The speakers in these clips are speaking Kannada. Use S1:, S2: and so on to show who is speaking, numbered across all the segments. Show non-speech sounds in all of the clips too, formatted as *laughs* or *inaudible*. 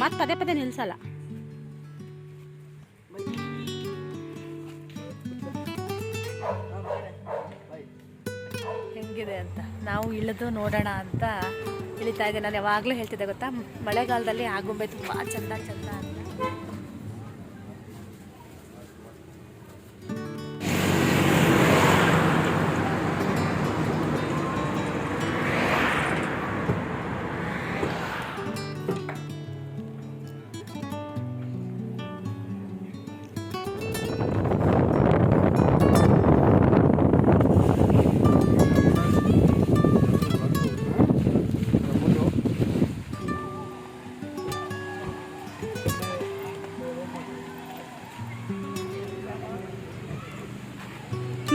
S1: ಮತ್ತೆ ಪದೇ ಪದೇ ನಿಲ್ಸಲ್ಲ. ಹೆಂಗಿದೆ ಅಂತ? ನಾವು ಇಳಿದು ನೋಡೋಣ ಅಂತ ಇಳಿತಾ ಇದ್ದೆ ನಾನು ಯಾವಾಗಲೂ ಹೇಳ್ತಿದ್ದೆ ಗೊತ್ತಾ? ಮಳೆಗಾಲದಲ್ಲಿ ಆಗುಂಬೆ ತುಂಬ ಚೆಂದ ಚೆಂದ ಅಂತ.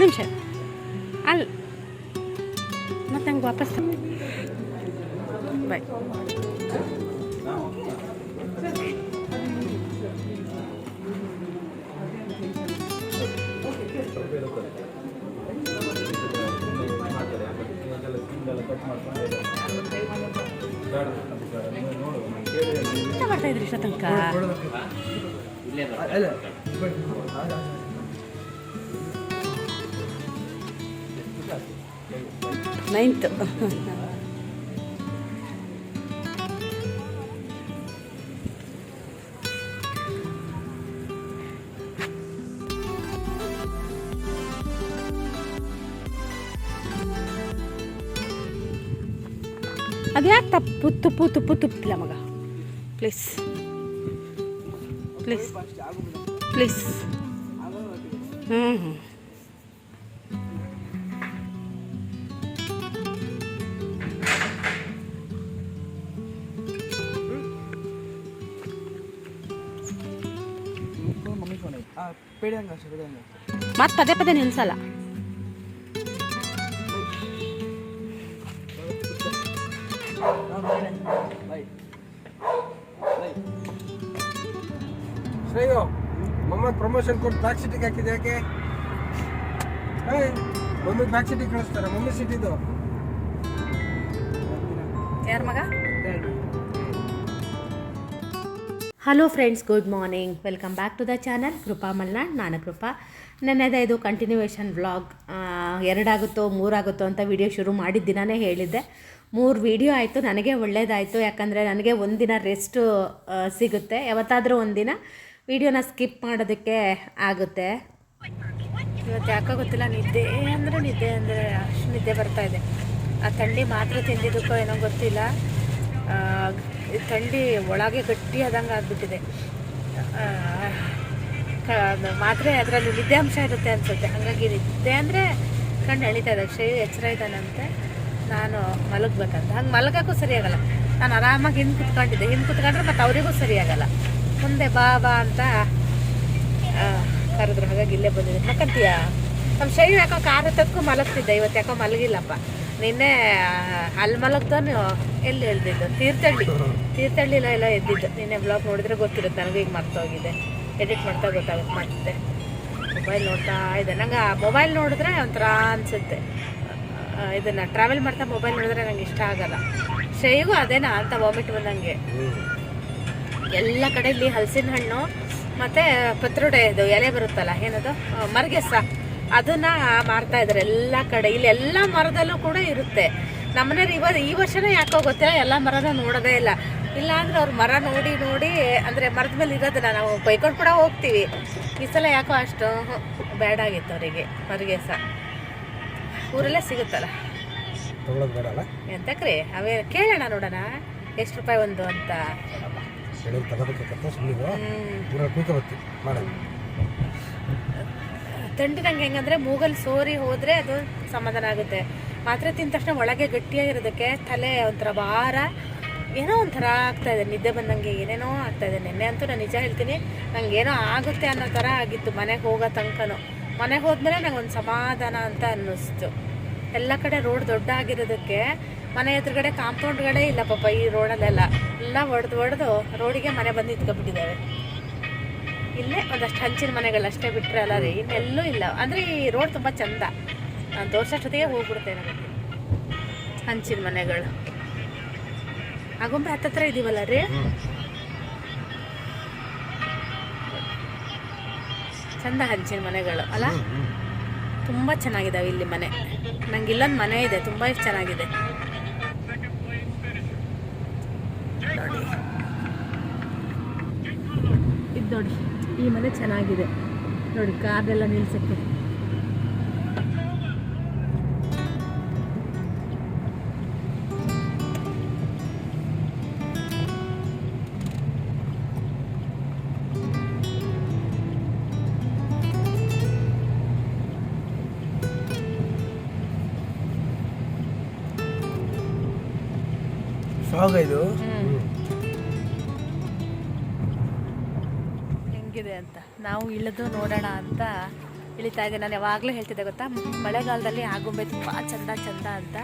S1: ನಿಮಿಷ ಅಲ್ಲಿ ಮತ್ತೆ ಹಂಗೆ ವಾಪಸ್ ಬಾಯ್ ಎಂತ ಮಾಡ್ತಾ ಇದ್ರಿ ಇಷ್ಟ ತನಕ ನೈನ್ತ್ ಅದ್ಯಾಕೆ ತಪ್ಪು ತುಪ್ಪು ತುಪ್ಪು ತುಪ್ಪಿಲ್ಲ ಮಗ ಪ್ಲೀಸ್ ಪ್ಲೀಸ್ ಪ್ಲೀಸ್ ಹ್ಞೂ ಹ್ಞೂ
S2: ಬಿಡಂಗ
S1: ಮತ್ತೆ ಪದೇ ಪದೇ ನಿಲ್ಸಲ್ಲ.
S3: ಪ್ರಮೋಷನ್ ಕೊಟ್ಟು ಬ್ಯಾಕ್ ಸಿಟಿಗೆ ಹಾಕಿದೆ ಯಾಕೆ? ಮಮ್ಮಿಗೆ ಬ್ಯಾಕ್ ಕಳಿಸ್ತಾರೆ? ಮಮ್ಮಿ ಸಿಟಿದು
S1: ಯಾರ ಮಗ? Hello friends good morning welcome back to the channel Krupa Malnad ನಾನು ಕೃಪಾ ನನ್ನದೇ ಇದು ಕಂಟಿನ್ಯೂವೇಷನ್ ವ್ಲಾಗ್ ಎರಡಾಗುತ್ತೋ, ಮೂರಾಗುತ್ತೋ ಅಂತ ವಿಡಿಯೋ ಶುರು ಮಾಡಿದ ದಿನವೇ ಹೇಳಿದ್ದೆ. ಮೂರು ವಿಡಿಯೋ ಆಯಿತು, ನನಗೆ ಒಳ್ಳೆಯದಾಯಿತು ಯಾಕಂದರೆ ನನಗೆ ಒಂದಿನ ರೆಸ್ಟು ಸಿಗುತ್ತೆ. ಯಾವತ್ತಾದರೂ ಒಂದಿನ ವಿಡಿಯೋನ ಸ್ಕಿಪ್ ಮಾಡೋದಕ್ಕೆ ಆಗುತ್ತೆ. ಇವತ್ತು ಯಾಕೋ ಗೊತ್ತಿಲ್ಲ, ನಿದ್ದೆ ಅಂದರೆ ನಿದ್ದೆ ಅಂದರೆ ಅಷ್ಟು ನಿದ್ದೆ ಬರ್ತಾ ಇದೆ. ಆ ಥಂಡಿ ಮಾತ್ರ ತಿಂದಿದ್ದಕ್ಕೋ ಏನೋ ಗೊತ್ತಿಲ್ಲ. ಥಂಡಿ ಒಳಗೆ ಗಟ್ಟಿ ಆದಂಗೆ ಆಗ್ಬಿಟ್ಟಿದೆ. ಮಾತ್ರೆ ಅದರಲ್ಲಿ ಅಂಶ ಇರುತ್ತೆ ಅನ್ಸುತ್ತೆ. ಹಾಗಾಗಿ ನಿದ್ದೆ ಅಂದರೆ ಕಣ್ಣು ಎಳಿತಾ ಇದೆ ಶೈ ಎಚ್ಚರ ಇದ್ದಾನಂತೆ. ನಾನು ಮಲಗಬೇಕಂತ. ಹಂಗೆ ಮಲಗೋಕ್ಕೂ ಸರಿಯಾಗಲ್ಲ ನಾನು ಆರಾಮಾಗಿ ಹಿಂದೆ ಕುತ್ಕೊಂಡಿದ್ದೆ. ಹಿಂದೆ ಕುತ್ಕೊಂಡ್ರೆ ಮತ್ತು ಅವರಿಗೂ ಸರಿಯಾಗಲ್ಲ ಮುಂದೆ ಬಾ ಬಾ ಅಂತ ಕರೆದ್ರು. ಹಾಗಾಗಿ ಇಲ್ಲೇ ಬಂದಿದೆ ಮಕ್ಕಂತೀಯ? ನಮ್ಮ ಶೈ ಯಾಕೋ ಕಾರ್ ಮಲಗ್ತಿದ್ದೆ. ಇವತ್ತು ಯಾಕೋ ಮಲಗಿಲ್ಲಪ್ಪ. ನಿನ್ನೆ ಅಲ್ಲಿ ಮಲಗ್ತಾನೆ ಎಲ್ಲಿ ಎಳ್ದಿದ್ದು? ತೀರ್ಥಳ್ಳಿ ತೀರ್ಥಹಳ್ಳಿಲ ಎಲ್ಲ ಎದ್ದಿದ್ದು. ನಿನ್ನೆ ಬ್ಲಾಗ್ ನೋಡಿದ್ರೆ ಗೊತ್ತಿರುತ್ತೆ. ನನಗೂ ಈಗ ಮರ್ತೋಗಿದೆ ಎಡಿಟ್ ಮಾಡ್ತಾ ಗೊತ್ತಾಗುತ್ತೆ ಮತ್ತೆ ಮೊಬೈಲ್ ನೋಡ್ತಾ ಇದೆ ನಂಗೆ ಆ ಮೊಬೈಲ್ ನೋಡಿದ್ರೆ ಒಂಥರ ಅನಿಸುತ್ತೆ. ಇದನ್ನು ಟ್ರಾವೆಲ್ ಮಾಡ್ತಾ ಮೊಬೈಲ್ ನೋಡಿದ್ರೆ ನಂಗೆ ಇಷ್ಟ ಆಗಲ್ಲ. ಶೈಗೂ ಅದೇನಾ ಅಂತ ವಾಮಿಟ್ ಬಂದಂಗೆ. ಎಲ್ಲ ಕಡೆ ಇಲ್ಲಿ ಹಲಸಿನ ಹಣ್ಣು, ಮತ್ತು ಪತ್ರೊಡೆ, ಇದು ಎಲೆ ಬರುತ್ತಲ್ಲ, ಏನದು? ಮರಗೆಸ ಅದನ್ನ ಮಾರ್ತಾ ಇದ್ದಾರೆ ಎಲ್ಲ ಕಡೆ. ಇಲ್ಲಿ ಎಲ್ಲ ಮರದಲ್ಲೂ ಕೂಡ ಇರುತ್ತೆ. ನಮ್ಮನೇಲಿ ಇವಾಗ ಈ ವರ್ಷನೇ ಯಾಕೋ ಗೊತ್ತಿಲ್ಲ ಎಲ್ಲ ಮರನ ನೋಡೋದೇ ಇಲ್ಲ. ಇಲ್ಲ ಅಂದ್ರೆ ಅವ್ರು ಮರ ನೋಡಿ ನೋಡಿ ಅಂದರೆ ಮರದ ಮೇಲೆ ಇರೋದನ್ನ ನಾವು ಬೈಕೊಂಡು ಕೂಡ ಹೋಗ್ತೀವಿ. ಈ ಸಲ ಯಾಕೋ ಅಷ್ಟು ಬ್ಯಾಡ್ ಬೇಡ ಆಗಿತ್ತು ಅವರಿಗೆ ಮರಗೆಸ ಊರಲ್ಲೇ ಸಿಗುತ್ತಲ್ಲ? ಎಂತಕ್ರಿ? ಅವೇ ಕೇಳೋಣ ನೋಡೋಣ. ಎಷ್ಟು ರೂಪಾಯಿ ಒಂದು ಅಂತ.
S3: ಹೇಳೋದು ತಗೋಬೇಕಂತ
S1: ನಂಗೆ ಹೆಂಗಂದ್ರೆ ಮೂಗಲ್ಲಿ ಸೋರಿ ಹೋದರೆ ಅದು ಸಮಾಧಾನ ಆಗುತ್ತೆ. ಮಾತ್ರೆ ತಿಂದ ತಕ್ಷಣ ಒಳಗೆ ಗಟ್ಟಿಯಾಗಿರೋದಕ್ಕೆ ತಲೆ ಒಂಥರ ಭಾರ. ಏನೋ ಒಂಥರ ಇದೆ. ನಿದ್ದೆ ಬಂದಂಗೆ ಏನೇನೋ ಆಗ್ತಾ ಇದೆ. ನಿನ್ನೆ ಅಂತೂ ನಾನು ನಿಜ ಹೇಳ್ತೀನಿ, ನಂಗೆ ಏನೋ ಆಗುತ್ತೆ ಅನ್ನೋ ಥರ ಆಗಿತ್ತು ಮನೆಗೆ ಹೋಗೋ ತನಕನೂ. ಮನೆಗೆ ಹೋದ್ಮೇಲೆ ನಂಗೆ ಒಂದು ಸಮಾಧಾನ ಅಂತ ಅನ್ನಿಸ್ತು. ಎಲ್ಲ ಕಡೆ ರೋಡ್ ದೊಡ್ಡ ಆಗಿರೋದಕ್ಕೆ ಮನೆ ಎದುರುಗಡೆ ಕಾಂಪೌಂಡ್ಗಳೇ ಇಲ್ಲ ಪಾಪ ಈ ರೋಡಲ್ಲೆಲ್ಲ. ಎಲ್ಲ ಒಡೆದು ಒಡೆದು ರೋಡಿಗೆ ಮನೆ ಬಂದು ನಿಂತ್ಕೊಬಿಟ್ಟಿದ್ದಾವೆ ಇಲ್ಲೇ ಒಂದಷ್ಟು ಹಂಚಿನ ಮನೆಗಳಷ್ಟೇ ಬಿಟ್ಟರೆ ಅಲ್ಲ ರೀ ಇನ್ನೆಲ್ಲೂ ಇಲ್ಲ. ಅಂದರೆ ಈ ರೋಡ್ ತುಂಬ ಚಂದ. ನಾನು ತೋರ್ಸೋಷ್ಟೊತ್ತಿಗೆ ಹೋಗ್ಬಿಡುತ್ತೆ ನಮಗೆ. ಹಂಚಿನ ಮನೆಗಳು. ಆಗೊಂಬೆ ಹತ್ತತ್ರ ಇದೀವಲ್ಲ ರೀ? ಚಂದ ಹಂಚಿನ ಮನೆಗಳು, ಅಲ್ಲ? ತುಂಬ ಚೆನ್ನಾಗಿದ್ದಾವೆ ಇಲ್ಲಿ ಮನೆ. ನಂಗೆ ಇಲ್ಲೊಂದು ಮನೆ ಇದೆ, ತುಂಬ ಚೆನ್ನಾಗಿದೆ. ಇದು ನೋಡಿ. ಈ ಮನೆ ಚೆನ್ನಾಗಿದೆ. ನೋಡಿ ಕಾರ್ದೆಲ್ಲ ನಿಲ್ಸಕ್ಕೆ. ನಾವು ಇಳಿದು ನೋಡೋಣ ಅಂತ ಇಳಿತಾ ಇದ್ದೆ. ನಾನು ಯಾವಾಗಲೂ ಹೇಳ್ತಿದ್ದೆ ಗೊತ್ತಾ? ಮಳೆಗಾಲದಲ್ಲಿ ಆಗುಂಬೆ ತುಂಬ ಚಂದ ಚಂದ ಅಂತ.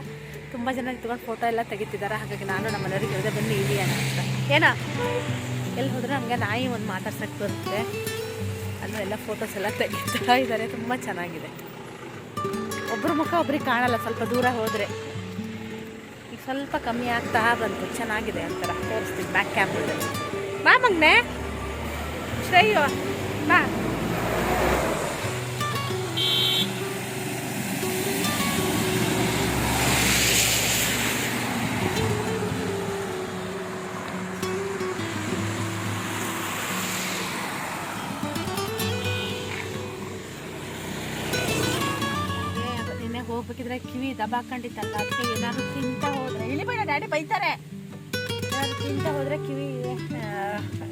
S1: ತುಂಬ ಜನ ಇಟ್ಕೊಂಡು ಫೋಟೋ ಎಲ್ಲ ತೆಗಿತಿದ್ದಾರೆ. ಹಾಗಾಗಿ ನಾನು ನಮ್ಮ ಮನೆಯವ್ರಿಗೆ ಹೇಳಿದೆ, ಬನ್ನಿ ಇಳಿ ಅಂತ. ಏನ? ಎಲ್ಲಿ ಹೋದ್ರೆ ನಮಗೆ ನಾಯಿ ಒಂದು ಮಾತಾಡ್ಸಕ್ಕೆ ಬರುತ್ತೆ. ಅದು ಎಲ್ಲ ಫೋಟೋಸ್ ಎಲ್ಲ ತೆಗಿತಾ ಇದ್ದಾರೆ. ತುಂಬ ಚೆನ್ನಾಗಿದೆ. ಒಬ್ಬರ ಮುಖ ಒಬ್ರಿಗೆ ಕಾಣಲ್ಲ, ಸ್ವಲ್ಪ ದೂರ ಹೋದರೆ. ಈಗ ಸ್ವಲ್ಪ ಕಮ್ಮಿ ಆಗ್ತಾ ಬಂತು. ಚೆನ್ನಾಗಿದೆ ಅಂತಾರೆ. ತೋರಿಸ್ತೀನಿ ಬ್ಯಾಕ್ ಕ್ಯಾಮ್ರದಲ್ಲಿ ಬಾ ಮಗ್ನೆ. ಬಾ ಹೋಗ್ಬೇಕಿದ್ರೆ ಕಿವಿ ದಬಾಕೊಂಡಿತ್ತಲ್ಲ ಅದಕ್ಕೆ ಏನಾದ್ರು ತಿಂತ ಹೋದ್ರೆ. ಬೇಡ, ಡ್ಯಾಡಿ ಬೈತಾರೆ. ಏನಾದ್ರು ತಿಂತ ಹೋದ್ರೆ ಕಿವಿ